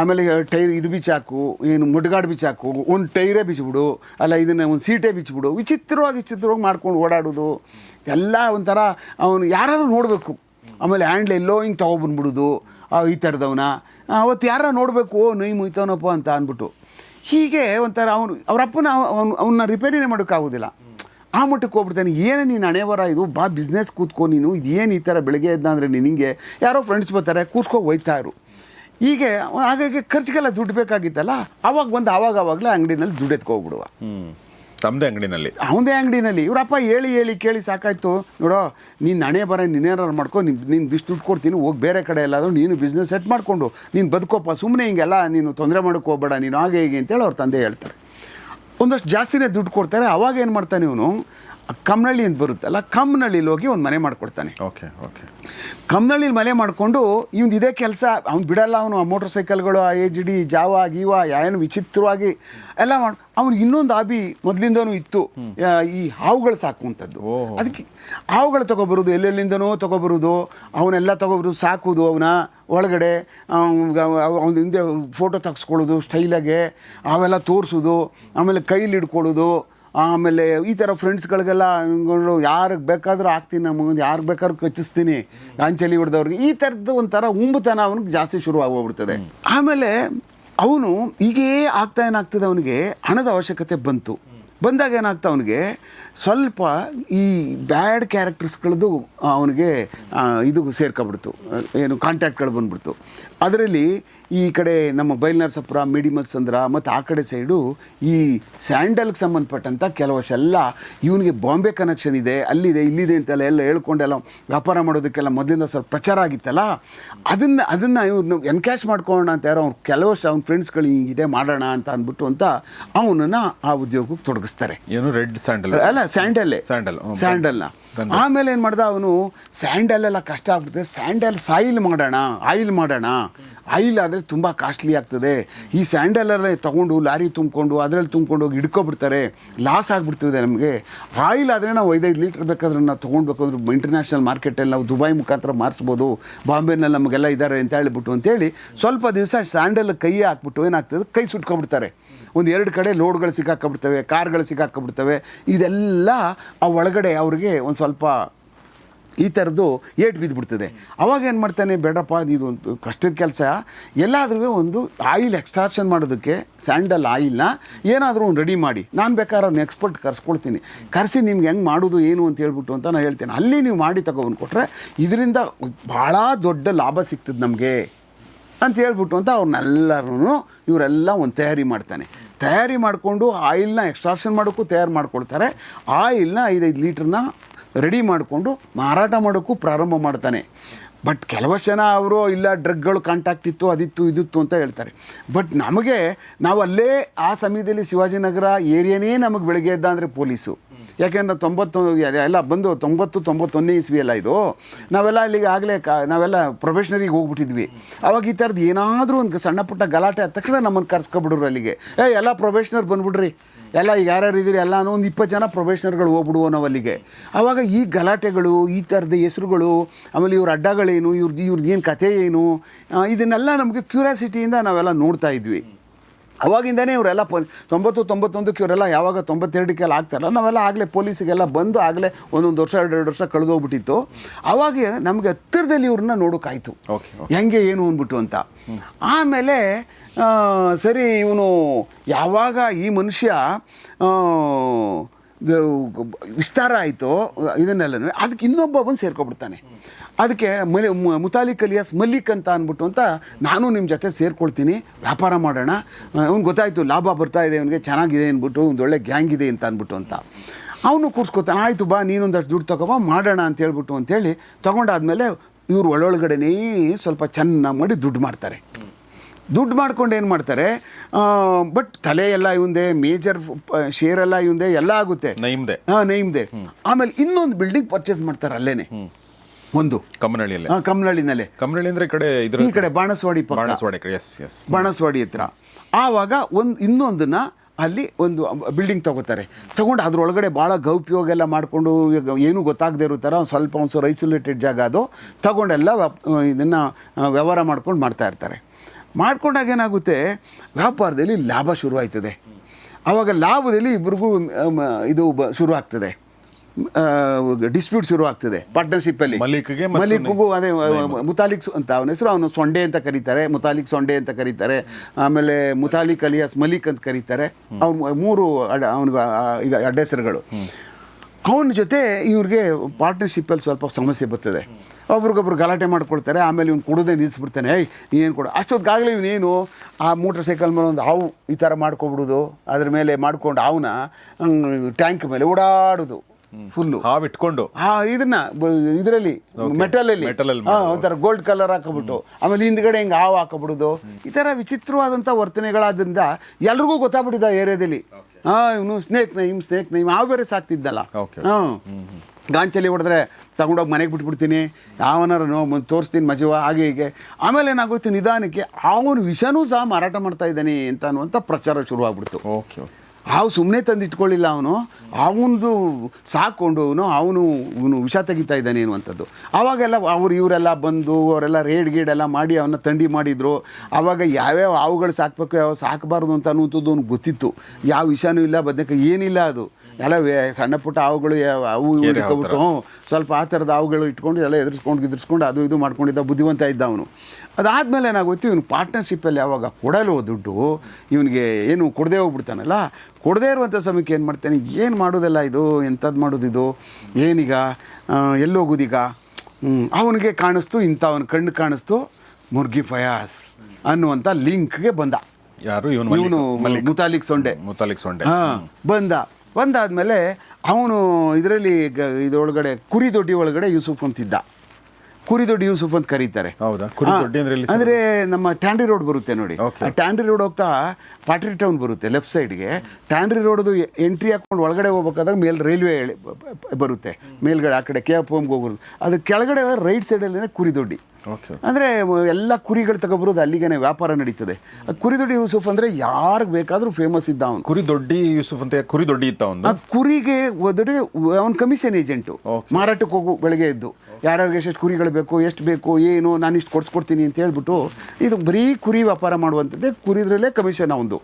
ಆಮೇಲೆ ಟೈರ್ ಇದು ಬಿಚ್ಚಾಕು ಏನು ಮುಟ್ಗಾಡು ಬಿಚ್ಚಾಕು ಒಂದು ಟೈರೇ ಬಿಚ್ಚಿಬಿಡು ಅಲ್ಲ, ಇದನ್ನು ಒಂದು ಸೀಟೇ ಬಿಚ್ಚಿಬಿಡು ವಿಚಿತ್ರವಾಗಿ ವಿಚಿತ್ರವಾಗಿ ಮಾಡ್ಕೊಂಡು ಓಡಾಡೋದು. ಎಲ್ಲ ಒಂಥರ ಅವನು ಯಾರಾದರೂ ನೋಡಬೇಕು. ಆಮೇಲೆ ಹ್ಯಾಂಡ್ಲ್ ಎಲ್ಲೋ ಹಿಂಗೆ ತೊಗೊಬಂದ್ಬಿಡೋದು. ಈ ಥರದವನ. ಅವತ್ತು ಯಾರ ನೋಡಬೇಕು, ಓ, ನೈ ಮುಯ್ತವನಪ್ಪ ಅಂತ ಅಂದ್ಬಿಟ್ಟು. ಹೀಗೆ ಒಂಥರ ಅವನು, ಅವ್ರ ಅಪ್ಪನ ಅವನು, ಅವನ್ನ ರಿಪೇರಿನೇ ಮಾಡೋಕ್ಕಾಗೋದಿಲ್ಲ. ಆ ಮಟ್ಟಕ್ಕೆ ಹೋಗ್ಬಿಡ್ತಾನೆ. ಏನೇ ನೀನು ಹಣೆವರ, ಇದು ಬಾ ಬಿಸ್ನೆಸ್ ಕೂತ್ಕೊ ನೀನು. ಇದೇನು ಈ ಥರ ಬೆಳಗ್ಗೆ ಎದ್ದ ಅಂದರೆ ನಿನಗೆ? ಯಾರೋ ಫ್ರೆಂಡ್ಸ್ ಬರ್ತಾರೆ ಹೋಯ್ತಾ ಇರು. ಹೀಗೆ ಹಾಗಾಗಿ ಖರ್ಚಿಗೆಲ್ಲ ದುಡ್ಡು ಬೇಕಾಗಿತ್ತಲ್ಲ? ಅವಾಗ ಬಂದು ಅವಾಗ ಆವಾಗಲೇ ಅಂಗಡಿನಲ್ಲಿ ದುಡ್ಡು ಎತ್ಕೋಗ್ಬಿಡುವ ತಮ್ಮದೇ ಅಂಗಡಿನಲ್ಲಿ. ಅವನದೇ ಅಂಗಡಿನಲ್ಲಿ. ಇವರಪ್ಪ ಹೇಳಿ ಹೇಳಿ ಕೇಳಿ ಸಾಕಾಯ್ತು. ನೋಡೋ ನೀನು ಹಣೆ ಬರ ನೀನೇನಾರು ಮಾಡ್ಕೊ ನಿಮ್ಮ ನೀನು ದಿಷ್ಟು ದುಡ್ಡು ಕೊಡ್ತೀನಿ ಹೋಗಿ ಬೇರೆ ಕಡೆ ಎಲ್ಲಾದರೂ ನೀನು ಬಿಸ್ನೆಸ್ ಸೆಟ್ ಮಾಡಿಕೊಂಡು ನೀನು ಬದುಕೋಪ್ಪ. ಸುಮ್ಮನೆ ಹಿಂಗೆಲ್ಲ ನೀನು ತೊಂದರೆ ಮಾಡೋಕೆ ಹೋಗ್ಬೇಡ ನೀನು ಹಾಗೆ ಹೀಗೆ ಅಂತೇಳಿ ಅವ್ರ ತಂದೆ ಹೇಳ್ತಾರೆ. ಒಂದಷ್ಟು ಜಾಸ್ತಿನೇ ದುಡ್ಡು ಕೊಡ್ತಾರೆ. ಅವಾಗ ಏನು ಮಾಡ್ತಾನೆ ಇವನು? ಕಮ್ನಳ್ಳಿ ಅಂತ ಬರುತ್ತಲ್ಲ ಕಮ್ನಳ್ಳಿಲಿ ಹೋಗಿ ಒಂದು ಮನೆ ಮಾಡ್ಕೊಡ್ತಾನೆ. Okay okay. ಕಮ್ನಳ್ಳಿಲಿ ಮನೆ ಮಾಡಿಕೊಂಡು ಇವ್ನು ಇದೇ ಕೆಲಸ ಅವ್ನು ಬಿಡಲ್ಲ ಅವನು ಆ ಮೋಟ್ರ್ ಸೈಕಲ್ಗಳು ಆ ಏಜ್ ಡಿ ಜಾವ ಗೀವ ಏನು ವಿಚಿತ್ರವಾಗಿ ಎಲ್ಲ ಮಾಡಿ ಅವ್ನಿಗೆ ಇನ್ನೊಂದು ಆಬಿ ಮೊದಲಿಂದನೂ ಇತ್ತು. ಈ ಹಾವುಗಳು ಸಾಕುವಂಥದ್ದು. ಅದಕ್ಕೆ ಹಾವುಗಳು ತೊಗೊಬರೋದು ಎಲ್ಲೆಲ್ಲಿಂದನೋ ತೊಗೊಬರೋದು ಅವನ್ನೆಲ್ಲ ತೊಗೊಬರೋದು ಸಾಕೋದು ಅವನ ಒಳಗಡೆ. ಅವನ ಹಿಂದೆ ಫೋಟೋ ತೆಗೆಸ್ಕೊಳ್ಳೋದು ಸ್ಟೈಲಾಗೆ ಅವೆಲ್ಲ ತೋರಿಸೋದು ಆಮೇಲೆ ಕೈಲಿ ಹಿಡ್ಕೊಳ್ಳೋದು. ಆಮೇಲೆ ಈ ಥರ ಫ್ರೆಂಡ್ಸ್ಗಳಿಗೆಲ್ಲ ಯಾರಿಗೆ ಬೇಕಾದರೂ ಹಾಕ್ತೀನಿ, ನಮ್ಮ ಯಾರಿಗೆ ಬೇಕಾದ್ರೂ ಕಚ್ಚಿಸ್ತೀನಿ ಗಾಂಚಲಿ ಹೊಡೆದವ್ರಿಗೆ, ಈ ಥರದ್ದು ಒಂಥರ ಉಂಬುತನ ಅವನಿಗೆ ಜಾಸ್ತಿ ಶುರು ಆಗೋಗ್ಬಿಡ್ತದೆ. ಆಮೇಲೆ ಅವನು ಹೀಗೇ ಆಗ್ತಾ ಏನಾಗ್ತದೆ ಅವನಿಗೆ, ಹಣದ ಅವಶ್ಯಕತೆ ಬಂತು. ಬಂದಾಗ ಏನಾಗ್ತಾ ಅವನಿಗೆ, ಸ್ವಲ್ಪ ಈ ಬ್ಯಾಡ್ ಕ್ಯಾರೆಕ್ಟರ್ಸ್ಗಳದ್ದು ಅವನಿಗೆ ಇದು ಸೇರ್ಕೊಬಿಡ್ತು. ಏನು ಕಾಂಟ್ಯಾಕ್ಟ್ಗಳು ಬಂದ್ಬಿಡ್ತು. ಅದರಲ್ಲಿ ಈ ಕಡೆ ನಮ್ಮ ಬೈಲ್ನರಸಪುರ ಮಿಡಿಮತ್ಸಂದ್ರ ಮತ್ತು ಆ ಕಡೆ ಸೈಡು ಈ ಸ್ಯಾಂಡಲ್ಗೆ ಸಂಬಂಧಪಟ್ಟಂಥ ಕೆಲವಷ್ಟೆಲ್ಲ ಇವನಿಗೆ ಬಾಂಬೆ ಕನೆಕ್ಷನ್ ಇದೆ ಅಲ್ಲಿದೆ ಇಲ್ಲಿದೆ ಅಂತೆಲ್ಲ ಎಲ್ಲ ಹೇಳ್ಕೊಂಡೆಲ್ಲ ವ್ಯಾಪಾರ ಮಾಡೋದಕ್ಕೆಲ್ಲ ಮೊದಲಿಂದ ಸ್ವಲ್ಪ ಪ್ರಚಾರ ಆಗಿತ್ತಲ್ಲ ಅದನ್ನು ಅದನ್ನು ಇವ್ರನ್ನ ಎನ್ಕ್ಯಾಶ್ ಮಾಡ್ಕೊಳ್ಳೋಣ ಅಂತ ಯಾರೋ ಅವ್ರು ಕೆಲವಷ್ಟು ಅವ್ನ ಫ್ರೆಂಡ್ಸ್ಗಳು ಹಿಂಗಿದೆ ಮಾಡೋಣ ಅಂತ ಅಂದ್ಬಿಟ್ಟು ಅಂತ ಅವನನ್ನು ಆ ಉದ್ಯೋಗಕ್ಕೆ ತೊಡಗಿಸ್ತಾರೆ ಏನು ರೆಡ್ ಸ್ಯಾಂಡಲ್ ಅಲ್ಲ ಸ್ಯಾಂಡಲ್ಲೇ ಸ್ಯಾಂಡಲ್. ಸ್ಯಾಂಡಲ್ನ. ಆಮೇಲೆ ಏನು ಮಾಡ್ದೆ ಅವನು ಸ್ಯಾಂಡಲ್ ಎಲ್ಲ ಕಷ್ಟ ಆಗ್ಬಿಡುತ್ತೆ ಸ್ಯಾಂಡಲ್ ಸಾಯಿಲ್ ಮಾಡೋಣ, ಆಯಿಲ್ ಮಾಡೋಣ. ಆಯಿಲ್ ಆದರೆ ತುಂಬ ಕಾಸ್ಟ್ಲಿ ಆಗ್ತದೆ. ಈ ಸ್ಯಾಂಡಲೆಲ್ಲ ತೊಗೊಂಡು ಲಾರಿ ತುಂಬಿಕೊಂಡು, ಅದರಲ್ಲಿ ತುಂಬ್ಕೊಂಡು ಹೋಗಿ ಹಿಡ್ಕೊಬಿಡ್ತಾರೆ. ಲಾಸ್ ಆಗಿಬಿಡ್ತಿದೆ ನಮಗೆ. ಆಯಿಲ್ ಆದರೆ ನಾವು ಐದೈದು ಲೀಟ್ರ್ ಬೇಕಾದ್ರೆ ನಾವು ತೊಗೊಂಡ್ಬೇಕಂದ್ರೆ ಇಂಟರ್ನ್ಯಾಷನಲ್ ಮಾರ್ಕೆಟಲ್ಲಿ ನಾವು ದುಬೈ ಮುಖಾಂತರ ಮಾರಿಸ್ಬೋದು. ಬಾಂಬೆನಲ್ಲಿ ನಮಗೆಲ್ಲ ಇದ್ದಾರೆ ಅಂತ ಹೇಳ್ಬಿಟ್ಟು ಅಂತೇಳಿ ಸ್ವಲ್ಪ ದಿವಸ ಸ್ಯಾಂಡಲ್ ಕೈ ಹಾಕ್ಬಿಟ್ಟು ಏನಾಗ್ತದೆ, ಕೈ ಸುಟ್ಕೊಬಿಡ್ತಾರೆ ಒಂದು ಎರಡು ಕಡೆ ಲೋಡ್ಗಳು ಸಿಕ್ಕಾಕ್ಬಿಡ್ತವೆ, ಕಾರ್ಗಳು ಸಿಕ್ಕಾಕ್ಬಿಡ್ತವೆ. ಇದೆಲ್ಲ ಆ ಒಳಗಡೆ ಅವ್ರಿಗೆ ಒಂದು ಸ್ವಲ್ಪ ಈ ಥರದ್ದು ಏಟು ಬಿದ್ದುಬಿಡ್ತದೆ ಅವಾಗ ಏನು ಮಾಡ್ತಾನೆ, ಬೇಡಪ್ಪ ಇದು ಒಂದು ಕಷ್ಟದ ಕೆಲಸ. ಎಲ್ಲಾದ್ರೂ ಒಂದು ಆಯಿಲ್ ಎಕ್ಸ್ಟ್ರಾಕ್ಷನ್ ಮಾಡೋದಕ್ಕೆ, ಸ್ಯಾಂಡಲ್ ಆಯಿಲ್ನ ಏನಾದರೂ ಒಂದು ರೆಡಿ ಮಾಡಿ. ನಾನು ಬೇಕಾದ್ರೆ ಅವ್ನ ಎಕ್ಸ್ಪರ್ಟ್ ಕರ್ಸ್ಕೊಳ್ತೀನಿ. ಕರೆಸಿ ನಿಮ್ಗೆ ಹೆಂಗೆ ಮಾಡೋದು, ಏನು ಅಂತ ಹೇಳ್ಬಿಟ್ಟು ಅಂತ ನಾನು ಹೇಳ್ತೇನೆ. ಅಲ್ಲಿ ನೀವು ಮಾಡಿ ತಗೊಂಡು ಕೊಟ್ಟರೆ ಇದರಿಂದ ಭಾಳ ದೊಡ್ಡ ಲಾಭ ಸಿಗ್ತದೆ ನಮಗೆ. ಅಂತ ಹೇಳ್ಬಿಟ್ಟು ಅಂತ ಅವ್ರನ್ನೆಲ್ಲರೂ ಇವರೆಲ್ಲ ಒಂದು ತಯಾರಿ ಮಾಡ್ತಾನೆ. ತಯಾರಿ ಮಾಡಿಕೊಂಡು ಆಯಿಲ್ನ ಎಕ್ಸ್ಟ್ರಾಕ್ಷನ್ ಮಾಡೋಕ್ಕೂ ತಯಾರು ಮಾಡ್ಕೊಳ್ತಾರೆ. ಆಯಿಲ್ನ ಐದೈದು ಲೀಟ್ರನ್ನ ರೆಡಿ ಮಾಡಿಕೊಂಡು ಮಾರಾಟ ಮಾಡೋಕ್ಕೂ ಪ್ರಾರಂಭ ಮಾಡ್ತಾನೆ. ಬಟ್ ಕೆಲವಷ್ಟು ಜನ ಅವರು ಇಲ್ಲ ಡ್ರಗ್ಗಳು ಕಾಂಟ್ಯಾಕ್ಟ್ ಇತ್ತು, ಅದಿತ್ತು, ಇದಿತ್ತು ಅಂತ ಹೇಳ್ತಾರೆ. ಬಟ್ ನಮಗೆ ನಾವು ಅಲ್ಲೇ ಆ ಸಮಯದಲ್ಲಿ ಶಿವಾಜಿನಗರ ಏರಿಯಾನೇ ನಮಗೆ ಬೆಳಗ್ಗೆ ಎದ್ದ ಅಂದರೆ ಪೊಲೀಸು. ಯಾಕೆಂದ್ರೆ ತೊಂಬತ್ತು ಎಲ್ಲ ಬಂದು ತೊಂಬತ್ತು ತೊಂಬತ್ತೊಂದನೇ ಇಸ್ವಿ ಎಲ್ಲ ಇದು. ನಾವೆಲ್ಲ ಅಲ್ಲಿಗೆ ಆಗಲೇ ಕಾ ನಾವೆಲ್ಲ ಪ್ರೊಫೆಷನರಿಗೆ ಹೋಗ್ಬಿಟ್ಟಿದ್ವಿ. ಅವಾಗ ಈ ಥರದ್ದು ಏನಾದರೂ ಒಂದು ಸಣ್ಣ ಪುಟ್ಟ ಗಲಾಟೆ ಆದ ತಕ್ಷಣ ನಮ್ಮನ್ನು ಕರ್ಸ್ಕೊಬಿಡ್ರು ಅಲ್ಲಿಗೆ. ಏ, ಎಲ್ಲ ಪ್ರೊಫೆಷ್ನರ್ ಬಂದ್ಬಿಡ್ರಿ. ಎಲ್ಲ ಈಗ ಯಾರ್ಯಾರು ಇದ್ದೀರಿ? ಎಲ್ಲಾನು ಒಂದು ಇಪ್ಪತ್ತು ಜನ ಪ್ರೊಫೆಷ್ನರ್ಗಳು ಹೋಗ್ಬಿಡುವ ನಾವು ಅಲ್ಲಿಗೆ. ಆವಾಗ ಈ ಗಲಾಟೆಗಳು, ಈ ಥರದ ಹೆಸರುಗಳು, ಆಮೇಲೆ ಇವ್ರ ಅಡ್ಡಗಳೇನು ಇವ್ರದ್ದು ಇವ್ರದ್ದು ಏನು ಕಥೆ ಏನು ಇದನ್ನೆಲ್ಲ ನಮಗೆ ಕ್ಯೂರಿಯಾಸಿಟಿಯಿಂದ ನಾವೆಲ್ಲ ನೋಡ್ತಾ ಇದ್ವಿ. ಅವಾಗಿಂದನೇ ಇವರೆಲ್ಲ ಪೊ ತೊಂಬತ್ತು ತೊಂಬತ್ತೊಂದಕ್ಕೆ ಇವರೆಲ್ಲ ಯಾವಾಗ ತೊಂಬತ್ತೆರಡಕ್ಕೆಲ್ಲ ಆಗ್ತಾರಲ್ಲ ನಾವೆಲ್ಲ ಆಗಲೇ ಪೊಲೀಸಿಗೆಲ್ಲ ಬಂದು ಆಗಲೇ ಒಂದೊಂದು ವರ್ಷ ಎರಡು ಎರಡು ವರ್ಷ ಕಳೆದೋಗ್ಬಿಟ್ಟಿತ್ತು. ಅವಾಗ ನಮಗೆ ಹತ್ತಿರದಲ್ಲಿ ಇವ್ರನ್ನ ನೋಡೋಕ್ಕಾಯ್ತು ಓಕೆ ಹೆಂಗೆ ಏನು ಅಂದ್ಬಿಟ್ಟು ಅಂತ. ಆಮೇಲೆ ಸರಿ ಇವನು ಯಾವಾಗ ಈ ಮನುಷ್ಯ ವಿಸ್ತಾರ ಆಯಿತು ಇದನ್ನೆಲ್ಲ ಅದಕ್ಕೆ ಇನ್ನೊಬ್ಬ ಬಂದು ಸೇರ್ಕೊಬಿಡ್ತಾನೆ. ಅದಕ್ಕೆ ಮಲಿ ಮುತಾಲಿಕ್ ಅಲಿಯಾಸ್ ಮಲ್ಲಿಕ್ ಅಂತ ಅಂದ್ಬಿಟ್ಟು ಅಂತ ನಾನು ನಿಮ್ಮ ಜೊತೆ ಸೇರ್ಕೊಳ್ತೀನಿ, ವ್ಯಾಪಾರ ಮಾಡೋಣ. ಅವ್ನು ಗೊತ್ತಾಯಿತು, ಲಾಭ ಬರ್ತಾ ಇದೆ, ಅವನಿಗೆ ಚೆನ್ನಾಗಿದೆ ಅಂದ್ಬಿಟ್ಟು, ಒಂದು ಒಳ್ಳೆ ಗ್ಯಾಂಗ್ ಇದೆ ಅಂತ ಅಂದ್ಬಿಟ್ಟು ಅಂತ. ಅವನು ಕೂರ್ಸ್ಕೊತಾನೆ, ಆಯಿತು ಬಾ, ನೀನೊಂದಷ್ಟು ದುಡ್ಡು ತಗೋಬ, ಮಾಡೋಣ ಅಂತ ಹೇಳ್ಬಿಟ್ಟು ಅಂತೇಳಿ ತೊಗೊಂಡಾದ್ಮೇಲೆ ಇವ್ರು ಒಳೊಳಗಡೆನೇ ಸ್ವಲ್ಪ ಚೆನ್ನಾಗಿ ಮಾಡಿ ದುಡ್ಡು ಮಾಡ್ತಾರೆ. ದುಡ್ಡು ಮಾಡ್ಕೊಂಡು ಏನು ಮಾಡ್ತಾರೆ? ಬಟ್ ತಲೆ ಎಲ್ಲ ಇವಂದೆ ಮೇಜರ್ ಶೇರ್ ಎಲ್ಲ ಇವಂದೆ ಎಲ್ಲ ಆಗುತ್ತೆ. ನೈಮ್ದೆ. ಹಾಂ ನೈಮ್ದೆ. ಆಮೇಲೆ ಇನ್ನೊಂದು ಬಿಲ್ಡಿಂಗ್ ಪರ್ಚೇಸ್ ಮಾಡ್ತಾರೆ ಅಲ್ಲೇನೆ. ಒಂದು. ಕಮನಹಳ್ಳಿಯಲ್ಲಿ ಆ, ಕಮನಹಳ್ಳಿ ಅಂದ್ರೆ ಈ ಕಡೆ ಇದ್ರ ಈ ಕಡೆ ಬಾಣಸ್ವಾಡಿ ಬಾಣಸ್ವಾಡಿ ಕಡೆ ಎಸ್ ಎಸ್ ಬಾಣಸ್ವಾಡಿ ಹತ್ರ. ಆವಾಗ ಒಂದು ಇನ್ನೊಂದನ್ನ ಅಲ್ಲಿ ಒಂದು ಬಿಲ್ಡಿಂಗ್ ತಗೋತಾರೆ. ತಗೊಂಡು ಅದ್ರೊಳಗಡೆ ಭಾಳ ಗೌಪ್ಯೋಗ ಎಲ್ಲ ಮಾಡಿಕೊಂಡು ಏನೂ ಗೊತ್ತಾಗದೇ ಇರೋ ಥರ ಒಂದು ಸ್ವಲ್ಪ ಒಂದು ಸ್ವಲ್ಪ ಐಸೋಲೇಟೆಡ್ ಜಾಗ ಅದು. ತಗೊಂಡೆಲ್ಲ ಇದನ್ನು ವ್ಯವಹಾರ ಮಾಡ್ಕೊಂಡು ಮಾಡ್ತಾ ಇರ್ತಾರೆ. ಮಾಡ್ಕೊಂಡಾಗ ಏನಾಗುತ್ತೆ? ವ್ಯಾಪಾರದಲ್ಲಿ ಲಾಭ ಶುರುವಾಯ್ತದೆ. ಆವಾಗ ಲಾಭದಲ್ಲಿ ಇಬ್ರಿಗೂ ಇದು ಬ ಶುರು ಆಗ್ತದೆ ಡಿಸ್ಪ್ಯೂಟ್ ಶುರು ಆಗ್ತದೆ ಪಾರ್ಟ್ನರ್ಶಿಪ್ಪಲ್ಲಿ ಮಲಿಕ್ಗೆ ಮಲಿಕ್ಗೂ ಅದೇ ಮುತಾಲಿಕ್ಸ್ ಅಂತ ಅವನ ಹೆಸರು. ಅವನು ಸೊಂಡೆ ಅಂತ ಕರೀತಾರೆ ಮುತಾಲಿಕ್ ಸೊಂಡೆ ಅಂತ ಕರೀತಾರೆ. ಆಮೇಲೆ ಮುತಾಲಿಕ್ ಅಲಿಯಾಸ್ ಮಲಿಕ್ ಅಂತ ಕರೀತಾರೆ. ಅವ್ರ ಮೂರು ಅಡ ಅವನಿಗೆ ಈಗ ಅಡ್ಡ ಹೆಸರುಗಳು. ಅವನ ಜೊತೆ ಇವ್ರಿಗೆ ಪಾರ್ಟ್ನರ್ಶಿಪ್ಪಲ್ಲಿ ಸ್ವಲ್ಪ ಸಮಸ್ಯೆ ಬರ್ತದೆ. ಒಬ್ರಿಗೊಬ್ರು ಗಲಾಟೆ ಮಾಡ್ಕೊಳ್ತಾರೆ ಆಮೇಲೆ ಇವ್ನು ಕೊಡೋದೇ ನಿಲ್ಲಿಸ್ಬಿಡ್ತಾನೆ ಏಯ್ ನೀನು ಕೊಡು? ಅಷ್ಟೊತ್ತಿಗಾಗಲೇ ಇವನೇನು ಆ ಮೋಟ್ರ್ ಸೈಕಲ್ ಮೇಲೆ ಒಂದು ಹಾವು ಈ ಥರ ಮಾಡ್ಕೊಬಿಡೋದು ಅದ್ರ ಮೇಲೆ ಮಾಡ್ಕೊಂಡು ಹಾವನ್ನ ಟ್ಯಾಂಕ್ ಮೇಲೆ ಓಡಾಡೋದು ಫುಲ್ಲು ಹಾವು ಇಟ್ಕೊಂಡು. ಹಾ ಇದನ್ನ ಇದರಲ್ಲಿ ಮೆಟಲ್ ಅಲ್ಲಿ Metal ಅಲ್ಲಿ ಒಂಥರ ಗೋಲ್ಡ್ ಕಲರ್ ಹಾಕೊಬಿಟ್ಟು. ಆಮೇಲೆ ಹಿಂದ್ಗಡೆ ಹಿಂಗೆ ಹಾವು ಹಾಕೊಬಿಡೋದು? ಈ ಥರ ವಿಚಿತ್ರವಾದಂಥ ವರ್ತನೆಗಳಾದ್ರಿಂದ ಎಲ್ರಿಗೂ ಗೊತ್ತಾಗ್ಬಿಟ್ಟಿದ್ದ ಏರಿಯಾದಲ್ಲಿ. ಹಾ ಇವನು ಸ್ನೇಕ್ ನೈಮ್ ಸ್ನೇಕ್ ನೈಮ್ ಹಾವು ಬೇರೆ ಸಾಕ್ತಿದ್ದಲ್ಲ. ಹ್ಮ್ ಹಾಂ ಗಾಂಚಲಿ ಹೊಡೆದ್ರೆ ತಗೊಂಡೋಗಿ ಮನೆಗೆ ಬಿಟ್ಬಿಡ್ತೀನಿ. ಯಾವನಾರ ನೋ ತೋರಿಸ್ತೀನಿ ಮಜುವ ಹಾಗೆ ಹೀಗೆ. ಆಮೇಲೆ ಏನಾಗುತ್ತೆ ನಿಧಾನಕ್ಕೆ ಅವನು ವಿಷನೂ ಸಹ ಮಾರಾಟ ಮಾಡ್ತಾ ಇದ್ದಾನೆ ಅಂತ ಅನ್ನುವಂಥ ಪ್ರಚಾರ ಶುರುವಾಗ್ಬಿಡ್ತು. Okay okay. ಹಾವು ಸುಮ್ಮನೆ ತಂದು ಇಟ್ಕೊಳ್ಳಿಲ್ಲ ಅವನು. ಅವನದು ಸಾಕೊಂಡು ಅವನು ಅವನು ಇವನು ವಿಷ ತೆಗಿತಾ ಇದ್ದಾನೆ ಅನ್ನುವಂಥದ್ದು. ಆವಾಗೆಲ್ಲ ಅವ್ರು ಇವರೆಲ್ಲ ಬಂದು ಅವರೆಲ್ಲ ರೇಡ್ ಗೀಡ್ ಎಲ್ಲ ಮಾಡಿ ಅವನ್ನ ತಂಡಿ ಮಾಡಿದ್ರು. ಆವಾಗ ಯಾವ್ಯಾವ ಹಾವುಗಳು ಸಾಕಬೇಕು ಯಾವ ಸಾಕಬಾರ್ದು ಅಂತ ಅನ್ನುವಂಥದ್ದು ಅವ್ನಿಗೆ ಗೊತ್ತಿತ್ತು. ಯಾವ ವಿಷನೂ ಇಲ್ಲ ಬದನೇಕಾಯಿ ಏನಿಲ್ಲ ಅದು. ಎಲ್ಲ ಸಣ್ಣ ಪುಟ್ಟ ಹಾವುಗಳು ಅವು ಇಟ್ಕೊಬಿಟ್ಟು ಸ್ವಲ್ಪ ಆ ಥರದ ಹಾವುಗಳು ಇಟ್ಕೊಂಡು ಎಲ್ಲ ಎದುರಿಸ್ಕೊಂಡು ಗಿದ್ರಿಸ್ಕೊಂಡು ಅದು ಇದು ಮಾಡ್ಕೊಂಡಿದ್ದ ಬುದ್ಧಿವಂತ ಇದ್ದ ಅವನು ಅದಾದಮೇಲೆ ಏನಾಗುತ್ತೆ ಇವನು ಪಾರ್ಟ್ನರ್ಶಿಪ್ಪಲ್ಲಿ ಯಾವಾಗ ಕೊಡಲು ದುಡ್ಡು ಇವನಿಗೆ ಏನು ಕೊಡದೆ ಹೋಗ್ಬಿಡ್ತಾನಲ್ಲ? ಕೊಡದೇ ಇರುವಂಥ ಸಮಯಕ್ಕೆ ಏನು ಮಾಡ್ತಾನೆ? ಏನು ಮಾಡೋದಲ್ಲ ಇದು? ಎಂಥದ್ದು ಮಾಡೋದು ಇದು ಏನೀಗ? ಎಲ್ಲೋಗೋದೀಗ ಎಲ್ಲಿ ಹೋಗೋದೀಗ? ಅವನಿಗೆ ಕಾಣಿಸ್ತು ಇಂಥ ಅವನ ಕಣ್ಣು ಕಾಣಿಸ್ತು ಮುರ್ಗಿ ಫಯಾಸ್ ಅನ್ನುವಂಥ ಲಿಂಕ್ಗೆ ಬಂದ. ಯಾರು? ಇವನು ಇವನು ಮುತಾಲಿಕ್ ಸೊಂಡೆ. ಮುತಾಲಿಕ್ ಸೊಂಡೆ. ಹಾಂ ಬಂದ. ಬಂದಾದ್ಮೇಲೆ ಅವನು ಇದರಲ್ಲಿ ಇದರೊಳಗಡೆ ಕುರಿ ದೊಡ್ಡಿ ಒಳಗಡೆ ಯೂಸುಫ್ ಅಂತಿದ್ದ. ಕುರಿ ದೊಡ್ಡಿ ಯೂಸುಫ್ ಅಂತ ಕರೀತಾರೆ. ಹೌದಾ? ಕುರಿ ದೊಡ್ಡಿ ಅಂದ್ರೆ ಎಲ್ಲಿ? ಅಂದ್ರೆ ನಮ್ಮ ಟ್ಯಾಂಡ್ರಿ ರೋಡ್ ಬರುತ್ತೆ ನೋಡಿ. ಆ ಟ್ಯಾಂಡ್ರಿ ರೋಡ್ ಹೋಗ್ತಾ ಪಾಟ್ರಿ ಟೌನ್ ಬರುತ್ತೆ ಲೆಫ್ಟ್ ಸೈಡ್ಗೆ ಟ್ಯಾಂಡ್ರಿ ರೋಡ್ದು ಎಂಟ್ರಿ ಹಾಕೊಂಡು ಒಳಗಡೆ ಹೋಗ್ಬೇಕಾದಾಗ ಮೇಲೆ ರೈಲ್ವೆ ಬರುತ್ತೆ. ಮೇಲ್ಗಡೆ ಆ ಕಡೆ ಕೆ ಎಫ್ ಹೋಮ್ಗೆ ಹೋಗೋದು ಅದು ಕೆಳಗಡೆ ರೈಟ್ ಸೈಡಲ್ಲೇ ಕುರಿ ದೊಡ್ಡಿ. ಅಂದರೆ ಎಲ್ಲ ಕುರಿಗಳು ತಗೊಬರೋದು ಅಲ್ಲಿಗೇನೆ ವ್ಯಾಪಾರ ನಡೀತದೆ. ಆ ಕುರಿ ದೊಡ್ಡಿ ಯೂಸುಫ್ ಅಂದರೆ ಯಾರಿಗೆ ಬೇಕಾದರೂ ಫೇಮಸ್ ಇದ್ದ ಅವನು. ಕುರಿ ದೊಡ್ಡಿ ಯೂಸುಫ್ ಅಂತ ಕುರಿ ದೊಡ್ಡಿ ಇತ್ತ ಅವನು ಆ ಕುರಿಗೆ ಒದಡೆ ಅವನ ಕಮಿಷನ್ ಏಜೆಂಟು. ಮಾರಾಟಕ್ಕೆ ಹೋಗು ಬೆಳಗ್ಗೆ ಇದ್ದು. ಯಾರ್ಯಾರಿಗೆ ಎಷ್ಟು ಕುರಿಗಳು ಬೇಕು ಎಷ್ಟು ಬೇಕು ಏನು ನಾನು ಇಷ್ಟು ಕೊಡ್ಸ್ಕೊಡ್ತೀನಿ ಅಂತ ಹೇಳ್ಬಿಟ್ಟು ಇದು ಬರೀ ಕುರಿ ವ್ಯಾಪಾರ ಮಾಡುವಂಥದ್ದೇ ಕುರಿದ್ರಲ್ಲೇ ಕಮಿಷನ್ ಅವನು.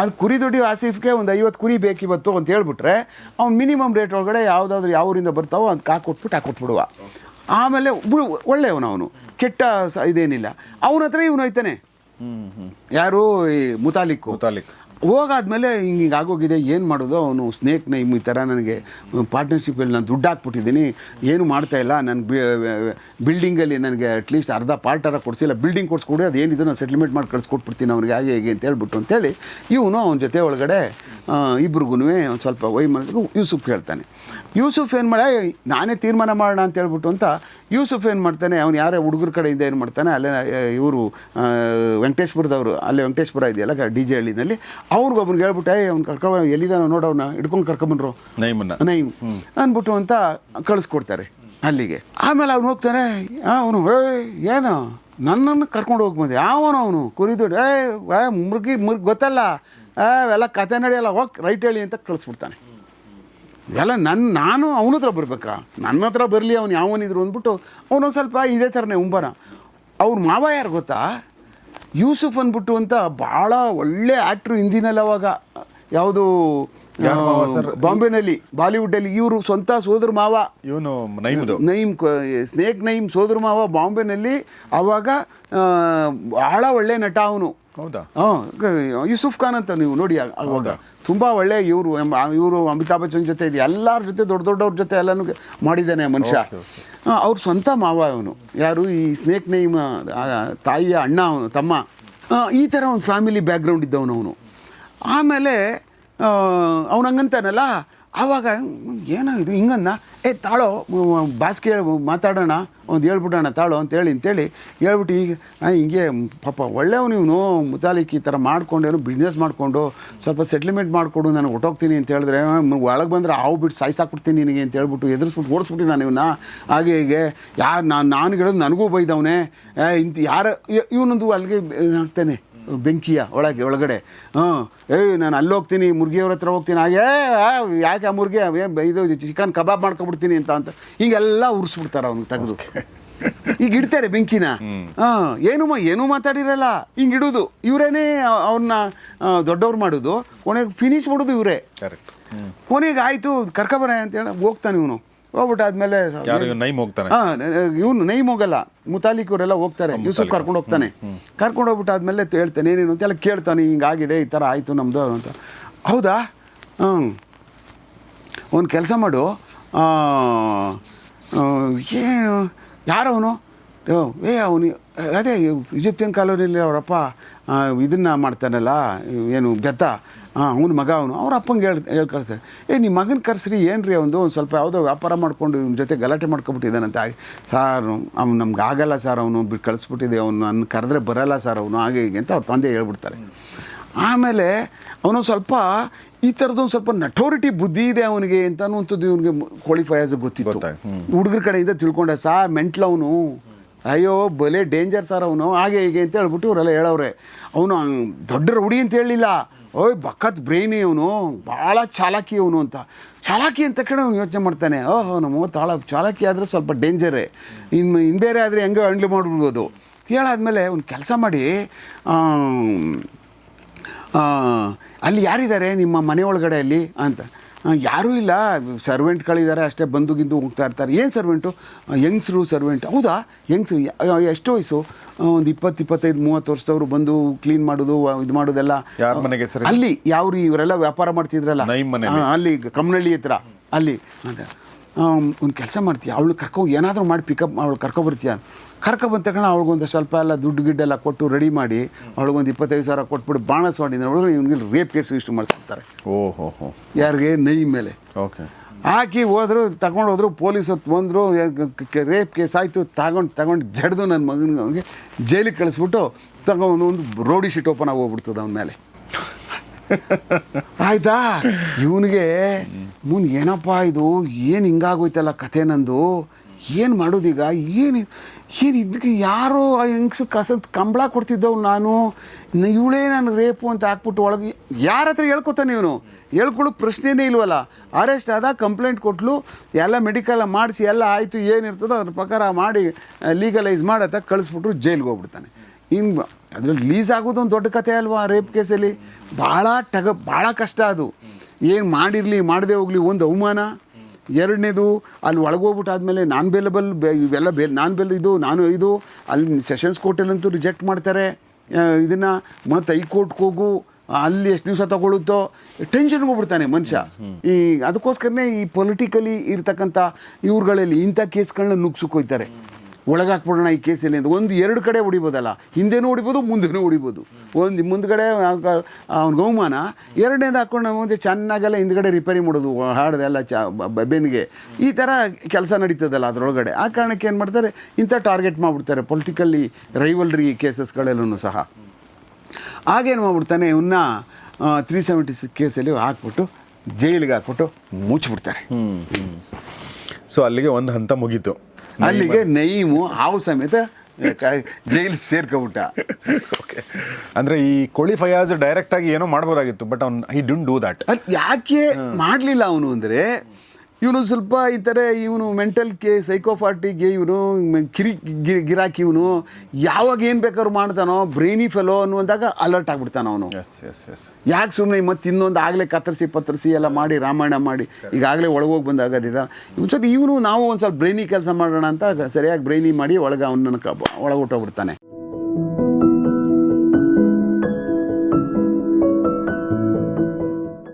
ಅದು ಕುರಿ ದೊಡ್ಡಿ ಆಸೀಫ್ಗೆ ಒಂದು ಐವತ್ತು ಕುರಿ ಬೇಕಿವತ್ತು ಅಂತ ಹೇಳ್ಬಿಟ್ರೆ ಅವ್ನು ಮಿನಿಮಮ್ ರೇಟ್ ಒಳಗಡೆ ಯಾವುದಾದ್ರೂ ಯಾವ ಊರಿಂದ ಬರ್ತಾವೋ ಅಂತ ಕಾಕೊಟ್ಬಿಟ್ಟು ಹಾಕೊಟ್ಬಿಡುವ. ಆಮೇಲೆ ಒಳ್ಳೆಯವನು ಅವನು. ಕೆಟ್ಟ ಇದೇನಿಲ್ಲ. ಅವನ ಹತ್ರ ಇವನು ಹೋಯ್ತಾನೆ ಯಾರು ಈ ಮುತಾಲಿಕ್ ಮುತಾಲಿಕ್ ಹೋಗಾದ್ಮೇಲೆ ಹಿಂಗೆ ಹಿಂಗೆ ಆಗೋಗಿದೆ, ಏನು ಮಾಡೋದು, ಅವನು ಸ್ನೇಕ್ ಈ ಥರ ನನಗೆ ಪಾರ್ಟ್ನರ್ಶಿಪ್ಪಲ್ಲಿ ನಾನು ದುಡ್ಡು ಹಾಕ್ಬಿಟ್ಟಿದ್ದೀನಿ, ಏನು ಮಾಡ್ತಾ ಇಲ್ಲ ನನ್ನ ಬಿಲ್ಡಿಂಗಲ್ಲಿ ನನಗೆ ಅಟ್ಲೀಸ್ಟ್ ಅರ್ಧ ಪಾರ್ಟರ ಕೊಡಿಸಿಲ್ಲ ಬಿಲ್ಡಿಂಗ್ ಕೊಡಿಸ್ಕೊಡಿ ಅದೇನಿದೆ ನಾನು ಸೆಟ್ಲ್ಮೆಂಟ್ ಮಾಡಿ ಕಳಿಸ್ಕೊಟ್ಬಿಡ್ತೀನಿ, ಅವ್ನಿಗೆ ಹಾಗೆ ಹೇಗೆ ಅಂತ ಹೇಳ್ಬಿಟ್ಟು ಅಂತೇಳಿ, ಇವನು ಅವನ ಜೊತೆ ಒಳಗಡೆ ಇಬ್ರಿಗೂ ಒಂದು ಸ್ವಲ್ಪ ವೈ ಮಾಡೋದಕ್ಕೆ ಯೂಸುಫ್ ಹೇಳ್ತಾನೆ. ಯೂಸುಫ್ ಏನು ಮಾಡ ನಾನೇ ತೀರ್ಮಾನ ಮಾಡೋಣ ಅಂತ ಹೇಳ್ಬಿಟ್ಟು ಅಂತ ಯೂಸುಫ್ ಏನು ಮಾಡ್ತಾನೆ? ಅವ್ನು ಯಾರೇ ಹುಡುಗರ ಕಡೆಯಿಂದ ಏನು ಮಾಡ್ತಾನೆ? ಅಲ್ಲೇ ಇವರು ವೆಂಕಟೇಶ್ಪುರದವರು ಅಲ್ಲೇ ವೆಂಕಟೇಶ್ಪುರ ಇದೆಯಲ್ಲ ಡಿ ಜೆ ಹಳ್ಳಿನಲ್ಲಿ. ಅವ್ರಿಗೊಬ್ಬನಿಗೆ ಹೇಳ್ಬಿಟ್ಟೆ ಅವ್ನು ಕರ್ಕೊ ಎಲ್ಲಿದಾನ ನೋಡೋನ ಹಿಡ್ಕೊಂಡು ಕರ್ಕೊಂಬನ್ರು ನೈಮನ್ನ ನೈಮ್ ಅಂದ್ಬಿಟ್ಟು ಅಂತ ಕಳಿಸ್ಕೊಡ್ತಾರೆ ಅಲ್ಲಿಗೆ. ಆಮೇಲೆ ಅವ್ನು ಹೋಗ್ತಾನೆ ಅವನು ಏನು? ನನ್ನನ್ನು ಕರ್ಕೊಂಡು ಹೋಗ್ಬಂದೆ ಯಾವನು ಅವನು? ಕುರಿದೊಡ್ಡು ಏ ಏ ಮುರ್ಗಿ ಮುರ್ಗಿ ಗೊತ್ತಲ್ಲ? ಏ ಎಲ್ಲ ಕತೆ ನಡೆಯಲ್ಲ ಹೋಗಿ ರೈಟ್ ಹೇಳಿ ಅಂತ ಕಳಿಸ್ಬಿಡ್ತಾನೆ. ಎಲ್ಲ ನನ್ನ ನಾನು ಅವನ ಹತ್ರ ಬರಬೇಕಾ? ನನ್ನ ಹತ್ರ ಬರಲಿ, ಅವ್ನು ಯಾವನಿದ್ರು ಅಂದ್ಬಿಟ್ಟು ಅವನೊಂದು ಸ್ವಲ್ಪ ಇದೇ ಥರನೇ, ಉಂಬರ. ಅವ್ರ ಮಾವ ಯಾರು ಗೊತ್ತಾ? ಯೂಸುಫ್ ಅಂದ್ಬಿಟ್ಟು ಅಂತ ಭಾಳ ಒಳ್ಳೆ ಆ್ಯಕ್ಟ್ರು ಹಿಂದಿನಲ್ಲಿ ಅವಾಗ ಯಾವುದು ಯಾರ್ ಬಾಲಿವುಡ್? ಬಾಂಬೆನಲ್ಲಿ ಬಾಲಿವುಡ್ಡಲ್ಲಿ ಇವರು ಸ್ವಂತ ಸೋದರ ಮಾವ. ಇವನು ನೈಮ್ ನೈಮ್ ಸ್ನೇಕ್ ನೈಮ್ ಸೋದರ ಮಾವ ಬಾಂಬೆನಲ್ಲಿ ಅವಾಗ ಬಹಳ ಭಾಳ ಒಳ್ಳೆ ನಟ ಅವನು. ಹೌದಾ? ಹಾಂ ಯೂಸುಫ್ ಖಾನ್ ಅಂತ ನೀವು ನೋಡಿ ಅವಾಗ ತುಂಬ ಒಳ್ಳೆ ಇವರು ಇವರು ಅಮಿತಾಬ್ ಬಚ್ಚನ್ ಜೊತೆ ಇದೆ. ಎಲ್ಲರ ಜೊತೆ ದೊಡ್ಡ ದೊಡ್ಡವ್ರ ಜೊತೆ ಎಲ್ಲಾನು ಮಾಡಿದ್ದಾನೆ ಆ ಮನುಷ್ಯ. ಅವ್ರ ಸ್ವಂತ ಮಾವ ಅವನು. ಯಾರು ಈ ಸ್ನೇಕ್ ನೈಮ್ ತಾಯಿಯ ಅಣ್ಣ ಅವನು ತಮ್ಮ. ಈ ಥರ ಒಂದು ಫ್ಯಾಮಿಲಿ ಬ್ಯಾಕ್ಗ್ರೌಂಡ್ ಇದ್ದವನು ಅವನು. ಆಮೇಲೆ ಅವನು ಹಂಗಂತಾನಲ್ಲ? ಆವಾಗ, ಏನೋ ಇದು, ಹಿಂಗನ್ನ, ಏ, ತಾಳೋ ಬಾಸ್ಗೆ ಮಾತಾಡೋಣ, ಒಂದು ಹೇಳ್ಬಿಡೋಣ, ತಾಳು, ಅಂತೇಳಿ ಅಂತೇಳಿ ಹೇಳ್ಬಿಟ್ಟು ಈಗ ಹಿಂಗೆ, ಪಾಪ ಒಳ್ಳೆಯವನು ಇವನು, ಮುತಾಲಿಕ್ ಈ ಥರ ಮಾಡ್ಕೊಂಡು ಏನೋ ಬಿಸ್ನೆಸ್ ಮಾಡಿಕೊಂಡು, ಸ್ವಲ್ಪ ಸೆಟ್ಲ್ಮೆಂಟ್ ಮಾಡಿಕೊಡು, ನಾನು ಹೊಟ್ಟೋಗ್ತೀನಿ ಅಂತ ಹೇಳಿದ್ರೆ ಒಳಗೆ ಬಂದರೆ ಹಾವು ಬಿಟ್ಟು ಸಾಯ್ಸಾಕ್ಬಿಡ್ತೀನಿ ನಿನಗೆ ಅಂತ ಹೇಳ್ಬಿಟ್ಟು ಎದುರಿಸ್ಬಿಟ್ಟು ಓಡಿಸ್ಬಿಟ್ಟು ನಾನು ಇವನ್ನ. ಹಾಗೆ ಹೀಗೆ, ಯಾರು, ನಾನು ನಾನು ಹೇಳೋದು ನನಗೂ ಬೈದವನೇ. ಇಂತ ಯಾರು ಇವನೊಂದು ಅಲ್ಲಿಗೆ ಹಾಕ್ತಾನೆ ಬೆಂಕಿಯ ಒಳಗೆ ಒಳಗಡೆ. ಹಾಂ ಏಯ್ ನಾನು ಅಲ್ಲಿ ಹೋಗ್ತೀನಿ ಮುರ್ಗಿಯವ್ರ ಹತ್ರ ಹೋಗ್ತೀನಿ. ಹಾಗೆ ಯಾಕೆ ಆ ಮುರ್ಗಿ? ಇದು ಚಿಕನ್ ಕಬಾಬ್ ಮಾಡ್ಕೊಬಿಡ್ತೀನಿ ಅಂತ ಅಂತ. ಹೀಗೆಲ್ಲ ಉರ್ಸ್ಬಿಡ್ತಾರೆ ಅವ್ನಿಗೆ ತೆಗೆದು. ಈಗ ಇಡ್ತಾರೆ ಬೆಂಕಿನ. ಹಾಂ ಏನು ಮಾ ಏನೂ ಮಾತಾಡಿರಲ್ಲ. ಹಿಂಗೆ ಇಡೋದು. ಇವರೇನೇ ಅವ್ರನ್ನ ದೊಡ್ಡವ್ರು ಮಾಡೋದು. ಕೊನೆಗೆ ಫಿನಿಶ್ ಮಾಡೋದು ಇವರೇ. ಕರೆಕ್ಟ್ ಕೊನೆಗೆ ಆಯಿತು ಕರ್ಕೊಬರ ಅಂತೇಳಿ ಹೋಗ್ತಾನೆ ಇವನು. ಹೋಗ್ಬಿಟ್ಟು ಆದ್ಮೇಲೆ ನೈಮ್ ಹೋಗ್ತಾನೆ? ಇವನು ನೈಮ್ ಹೋಗಲ್ಲ. ಮುತಾಲಿಕ್ ಇವರೆಲ್ಲ ಹೋಗ್ತಾರೆ ಯೂಸುಫ್ ಕರ್ಕೊಂಡು ಹೋಗ್ತಾನೆ. ಕರ್ಕೊಂಡು ಹೋಗ್ಬಿಟ್ಟು ಆದ್ಮೇಲೆ ಹೇಳ್ತಾನೆ ಏನೇನು? ಅಂತೆಲ್ಲ ಕೇಳ್ತಾನೆ ಹಿಂಗಾಗಿದೆ ಈ ಥರ ಆಯಿತು ನಮ್ಮದು ಅಂತ. ಹೌದಾ? ಹ್ಞೂ ಒಂದು ಕೆಲಸ ಮಾಡು. ಏನು? ಯಾರವನು? ಏ ಅವನು ಅದೇ ಈಜಿಪ್ತಿಯನ್ ಕಾಲೋನಿಯಲ್ಲಿ ಅವರಪ್ಪ ಇದನ್ನ ಮಾಡ್ತಾನಲ್ಲ ಏನು ಬೆತ್ತ. ಹಾಂ ಅವನ ಮಗ ಅವನು. ಅವ್ರ ಅಪ್ಪಂಗೆ ಹೇಳ್ ಕಳ್ತಾರೆ ಏ ನಿಮ್ಮ ಮಗನ ಕರ್ಸ್ರಿ ಏನು ರೀ ಅವನು ಒಂದು ಸ್ವಲ್ಪ ಯಾವುದೋ ವ್ಯಾಪಾರ ಮಾಡ್ಕೊಂಡು ಇವ್ನ ಜೊತೆ ಗಲಾಟೆ ಮಾಡ್ಕೊಬಿಟ್ಟಿದ್ದಾನಂತ ಸಾರ್ ಅವ್ನು ನಮ್ಗೆ ಆಗಲ್ಲ ಸರ್ ಅವನು ಬಿಟ್ಟು ಕಳಿಸ್ಬಿಟ್ಟಿದೆ ಅವನು ನನ್ನ ಕರೆದ್ರೆ ಬರಲ್ಲ ಸರ್ ಅವನು ಹಾಗೆ ಹೀಗೆ ಅಂತ ಅವ್ರ ತಂದೆ ಹೇಳ್ಬಿಡ್ತಾರೆ. ಆಮೇಲೆ ಅವನು ಸ್ವಲ್ಪ ಈ ಥರದೊಂದು ಸ್ವಲ್ಪ ನಟೋರಿಟಿ ಬುದ್ಧಿ ಇದೆ ಅವನಿಗೆ ಅಂತ ಅಂಥದ್ದು ಇವನಿಗೆ ಕ್ವಾಲಿಫೈ ಆಸ್ ಗೊತ್ತಿತ್ತು. ಹುಡುಗರ ಕಡೆಯಿಂದ ತಿಳ್ಕೊಂಡೆ ಸಾರ್ ಮೆಂಟ್ಲ ಅವನು. ಅಯ್ಯೋ ಬಲೆ ಡೇಂಜರ್ ಸರ್ ಅವನು. ಹಾಗೆ ಹೀಗೆ ಅಂತ ಹೇಳ್ಬಿಟ್ಟು ಇವರೆಲ್ಲ ಹೇಳವ್ರೆ. ಅವನು ದೊಡ್ಡ ಹುಡಿ ಅಂತ ಹೇಳಲಿಲ್ಲ ಓಯ್ ಬಕ್ಕತ್ ಬ್ರೈನಿ ಇವನು ಭಾಳ ಚಾಲಾಕಿ ಇವನು ಅಂತ. ಚಾಲಾಕಿ ಅಂತ ಕಡೆ ಅವ್ನು ಯೋಚನೆ ಮಾಡ್ತಾನೆ. ಓಹೋ, ನಮ್ಮ ತಾಳ ಚಾಲಾಕಿ ಆದರೆ ಸ್ವಲ್ಪ ಡೇಂಜರೇ ಇನ್ನು ಇನ್ನು ಬೇರೆ ಆದರೆ ಹೆಂಗೆ ಹ್ಯಾಂಡ್ಲ್ ಮಾಡಿಬಿಡ್ಬೋದು. ಕೇಳಾದ್ಮೇಲೆ ಒಂದು ಕೆಲಸ ಮಾಡಿ ಅಲ್ಲಿ ಯಾರಿದ್ದಾರೆ ನಿಮ್ಮ ಮನೆ ಒಳಗಡೆ ಅಲ್ಲಿ ಅಂತ. ಯಾರೂ ಇಲ್ಲ. ಸರ್ವೆಂಟ್ಗಳಿದ್ದಾರೆ ಅಷ್ಟೇ ಬಂದು ಗಿಂದು ಹೋಗ್ತಾ ಇರ್ತಾರೆ. ಏನು ಸರ್ವೆಂಟು ಯಂಗ್ಸ್ರು ಸರ್ವೆಂಟ್ ಹೌದಾ? ಯಂಗ್ಸ್ರು ಎಷ್ಟು ವಯಸ್ಸು? ಒಂದು ಇಪ್ಪತ್ತು ಇಪ್ಪತ್ತೈದು ಮೂವತ್ತು ವರ್ಷದವರು ಬಂದು ಕ್ಲೀನ್ ಮಾಡೋದು ಇದು ಮಾಡೋದೆಲ್ಲ. ಯಾರ ಮನೆಗೆ? ಅಲ್ಲಿ ಯಾವ್ರು ಇವರೆಲ್ಲ ವ್ಯಾಪಾರ ಮಾಡ್ತಿದ್ರಲ್ಲ? ಅಲ್ಲಿ ಕಮ್ಮನಹಳ್ಳಿ ಹತ್ರ. ಅಲ್ಲಿ. ಒಂದು ಕೆಲಸ ಮಾಡ್ತೀಯ? ಅವಳು ಕರ್ಕೊ ಏನಾದರೂ ಮಾಡಿ ಪಿಕಪ್ ಅವಳು ಕರ್ಕೊಬರ್ತೀಯ ಕರ್ಕೊ ಬಂದ ತಕ್ಷಣ ಅವಳಿಗೊಂದು ಸ್ವಲ್ಪ ಎಲ್ಲ ದುಡ್ಡು ಗಿಡ್ಡೆಲ್ಲ ಕೊಟ್ಟು ರೆಡಿ ಮಾಡಿ ಅವಳಿಗೊಂದು ಇಪ್ಪತ್ತೈದು ಸಾವಿರ ಕೊಟ್ಬಿಟ್ಟು ಬಾಣಸ್ ಮಾಡಿ ಅವಳು ಇವ್ನಿಗೆ ರೇಪ್ ಕೇಸ್ ಇಷ್ಟು ಮಾಡಿಸ್ತಾರೆ ಓಹೋ ಯಾರಿಗೆ? ನೈ ಮೇಲೆ. ಓಕೆ. ಹಾಕಿ ಹೋದ್ರು ತಗೊಂಡು ಹೋದ್ರು ಪೊಲೀಸ್ ಹೊತ್ತು ಬಂದರು ರೇಪ್ ಕೇಸ್ ಆಯಿತು ತಗೊಂಡು ತಗೊಂಡು ಜಡ್ದು ನನ್ನ ಮಗನಿಗೆ ಅವನಿಗೆ ಜೈಲಿಗೆ ಕಳಿಸ್ಬಿಟ್ಟು ತಗೊಂಡು ಒಂದು ರೋಡಿ ಶೀಟ್ ಓಪನ್ ಆಗಿ ಹೋಗ್ಬಿಡ್ತದೆ ಅವನ ಮೇಲೆ. ಆಯ್ತಾ? ಇವನಿಗೆ ಮುಂದೆ ಏನಪ್ಪ ಇದು? ಏನು ಹಿಂಗಾಗೋಯ್ತಲ್ಲ ಕತೆ ನಂದು? ಏನು ಮಾಡೋದೀಗ? ಏನು ಏನು ಇದಕ್ಕೆ ಯಾರೋ ಆ ಹೆಂಗ್ಸು ಕಸ ಕಂಬಳ ಕೊಡ್ತಿದ್ದವು ನಾನು. ಇವಳೇ ನಾನು ರೇಪು ಅಂತ ಹಾಕ್ಬಿಟ್ಟು ಒಳಗೆ ಯಾರ ಹತ್ರ ಹೇಳ್ಕೊತಾನೆ ಇವನು? ಹೇಳ್ಕೊಳ್ಳೋ ಪ್ರಶ್ನೆನೇ ಇಲ್ವಲ್ಲ? ಅರೆಸ್ಟ್ ಆದ, ಕಂಪ್ಲೇಂಟ್ ಕೊಟ್ಲು, ಎಲ್ಲ ಮೆಡಿಕಲ್ ಮಾಡಿಸಿ, ಎಲ್ಲ ಆಯಿತು ಏನಿರ್ತದೋ ಅದ್ರ ಪ್ರಕಾರ ಮಾಡಿ ಲೀಗಲೈಸ್ ಮಾಡತ್ತ ಕಳಿಸ್ಬಿಟ್ರು ಜೈಲಿಗೆ ಹೋಗ್ಬಿಡ್ತಾನೆ. ಇನ್ನು ಅದ್ರಲ್ಲಿ ರಿಲೀಸ್ ಆಗೋದು ಒಂದು ದೊಡ್ಡ ಕಥೆ ಅಲ್ವಾ ರೇಪ್ ಕೇಸಲ್ಲಿ? ಭಾಳ ಟಗ ಭಾಳ ಕಷ್ಟ ಅದು. ಏನು ಮಾಡಿರಲಿ, ಮಾಡದೆ ಹೋಗಲಿ, ಒಂದು ಅವಮಾನ. ಎರಡನೇದು, ಅಲ್ಲಿ ಒಳಗೋಗ್ಬಿಟ್ಟು ಆದಮೇಲೆ ನಾನ್ ಬೇಲಬಲ್ ಇವೆಲ್ಲ ಬೇ, ನಾನ್ ಬೆಲ್ ಇದು, ನಾನು ಇದು, ಅಲ್ಲಿ ಸೆಷನ್ಸ್ ಕೋರ್ಟಲ್ಲಂತೂ ರಿಜೆಕ್ಟ್ ಮಾಡ್ತಾರೆ ಇದನ್ನು. ಮತ್ತು ಹೈಕೋರ್ಟ್ಗೆ ಹೋಗು, ಅಲ್ಲಿ ಎಷ್ಟು ದಿವಸ ತಗೊಳುತ್ತೋ ಟೆನ್ಷನ್ಗೆ ಹೋಗ್ಬಿಡ್ತಾನೆ ಮನುಷ್ಯ. ಈ, ಅದಕ್ಕೋಸ್ಕರನೇ ಈ ಪೊಲಿಟಿಕಲಿ ಇರ್ತಕ್ಕಂಥ ಇವ್ರುಗಳಲ್ಲಿ ಇಂಥ ಕೇಸ್ಗಳನ್ನ ನುಗ್ಸಕ್ಕೆ ಹೋಗ್ತಾರೆ ಒಳಗಾಕ್ಬಿಡೋಣ ಈ ಕೇಸಲ್ಲಿ ಅಂತ. ಒಂದು ಎರಡು ಕಡೆ ಹೊಡಿಬೋದಲ್ಲ. ಹಿಂದೆನೂ ಹೊಡಿಬೋದು, ಮುಂದೆನೂ ಹೊಡಿಬೋದು. ಒಂದು ಮುಂದ್ಗಡೆ ಅವ್ನಿಗೆ ಅವಮಾನ ಎರಡನೇದು ಹಾಕ್ಕೊಂಡು ಮುಂದೆ ಚೆನ್ನಾಗೆಲ್ಲ ಹಿಂದ್ಗಡೆ ರಿಪೇರಿ ಮಾಡೋದು ಹಾಡ್ದೆಲ್ಲ ಚ ಬ- ಬೆನ್ನಿಗೆ. ಈ ಥರ ಕೆಲಸ ನಡೀತದಲ್ಲ ಅದರೊಳಗಡೆ. ಆ ಕಾರಣಕ್ಕೆ ಏನು ಮಾಡ್ತಾರೆ ಇಂಥ ಟಾರ್ಗೆಟ್ ಮಾಡಿಬಿಡ್ತಾರೆ ಪೊಲಿಟಿಕಲ್ಲಿ ರೈವಲ್ರಿ ಕೇಸಸ್ಗಳೆಲ್ಲೂ ಸಹ. ಆಗೇನು ಮಾಡ್ಬಿಡ್ತಾನೆ ಇವನ್ನ ತ್ರೀ ಸೆವೆಂಟಿ ಸಿಕ್ಸ್ ಕೇಸಲ್ಲಿ ಹಾಕ್ಬಿಟ್ಟು ಜೈಲಿಗೆ ಹಾಕ್ಬಿಟ್ಟು ಮುಚ್ಚಿಬಿಡ್ತಾರೆ. ಸೊ ಅಲ್ಲಿಗೆ ಒಂದು ಹಂತ ಮುಗೀತು. ಅಲ್ಲಿಗೆ ನೈಮು ಹಾವು ಸಮೇತ ಜೈಲ್ ಸೇರ್ಕೊಬಿಟ್ಟ. ಓಕೆ. ಅಂದ್ರೆ ಈ ಕೋಳಿ ಫಯಾಜ್ ಡೈರೆಕ್ಟ್ ಆಗಿ ಏನೋ ಮಾಡ್ಬೋದಾಗಿತ್ತು ಬಟ್ ಅವ್ನು ಐ ಡೋಂಟ್ ಡೂ ದಟ್ ಅಲ್ಲಿ ಯಾಕೆ ಮಾಡಲಿಲ್ಲ ಅವನು ಅಂದರೆ ಇವನು ಸ್ವಲ್ಪ ಈ ಥರ ಇವನು ಮೆಂಟಲ್ ಕೆ ಸೈಕೋಫಾಟಿಗೆ ಇವನು ಕಿರಿ ಗಿರಿ ಗಿರಾಕಿ ಇವನು ಯಾವಾಗ ಏನು ಬೇಕಾದ್ರೂ ಮಾಡ್ತಾನೋ ಬ್ರೈನಿ ಫೆಲೋ ಅನ್ನುವಂದಾಗ ಅಲರ್ಟ್ ಆಗಿಬಿಡ್ತಾನೆ ಅವನು. ಎಸ್ ಎಸ್ ಎಸ್ ಯಾಕೆ ಸುಮ್ಮನೆ ಮತ್ತೆ ಇನ್ನೊಂದು ಆಗಲೇ ಕತ್ತರಿಸಿ ಪತ್ತರಿಸಿ ಎಲ್ಲ ಮಾಡಿ ರಾಮಾಯಣ ಮಾಡಿ ಈಗಾಗಲೇ ಒಳಗೋಗಿ ಬಂದಾಗದಿದ. ಇವನು ಸ್ವಲ್ಪ ಇವನು ನಾವು ಒಂದು ಸ್ವಲ್ಪ ಬ್ರೈನಿ ಕೆಲಸ ಮಾಡೋಣ ಅಂತ ಸರಿಯಾಗಿ ಬ್ರೈನಿ ಮಾಡಿ ಒಳಗೆ ಅವನನ್ನು ಒಳಗೆ ಹೊಟ್ಟೋಗ್ಬಿಡ್ತಾನೆ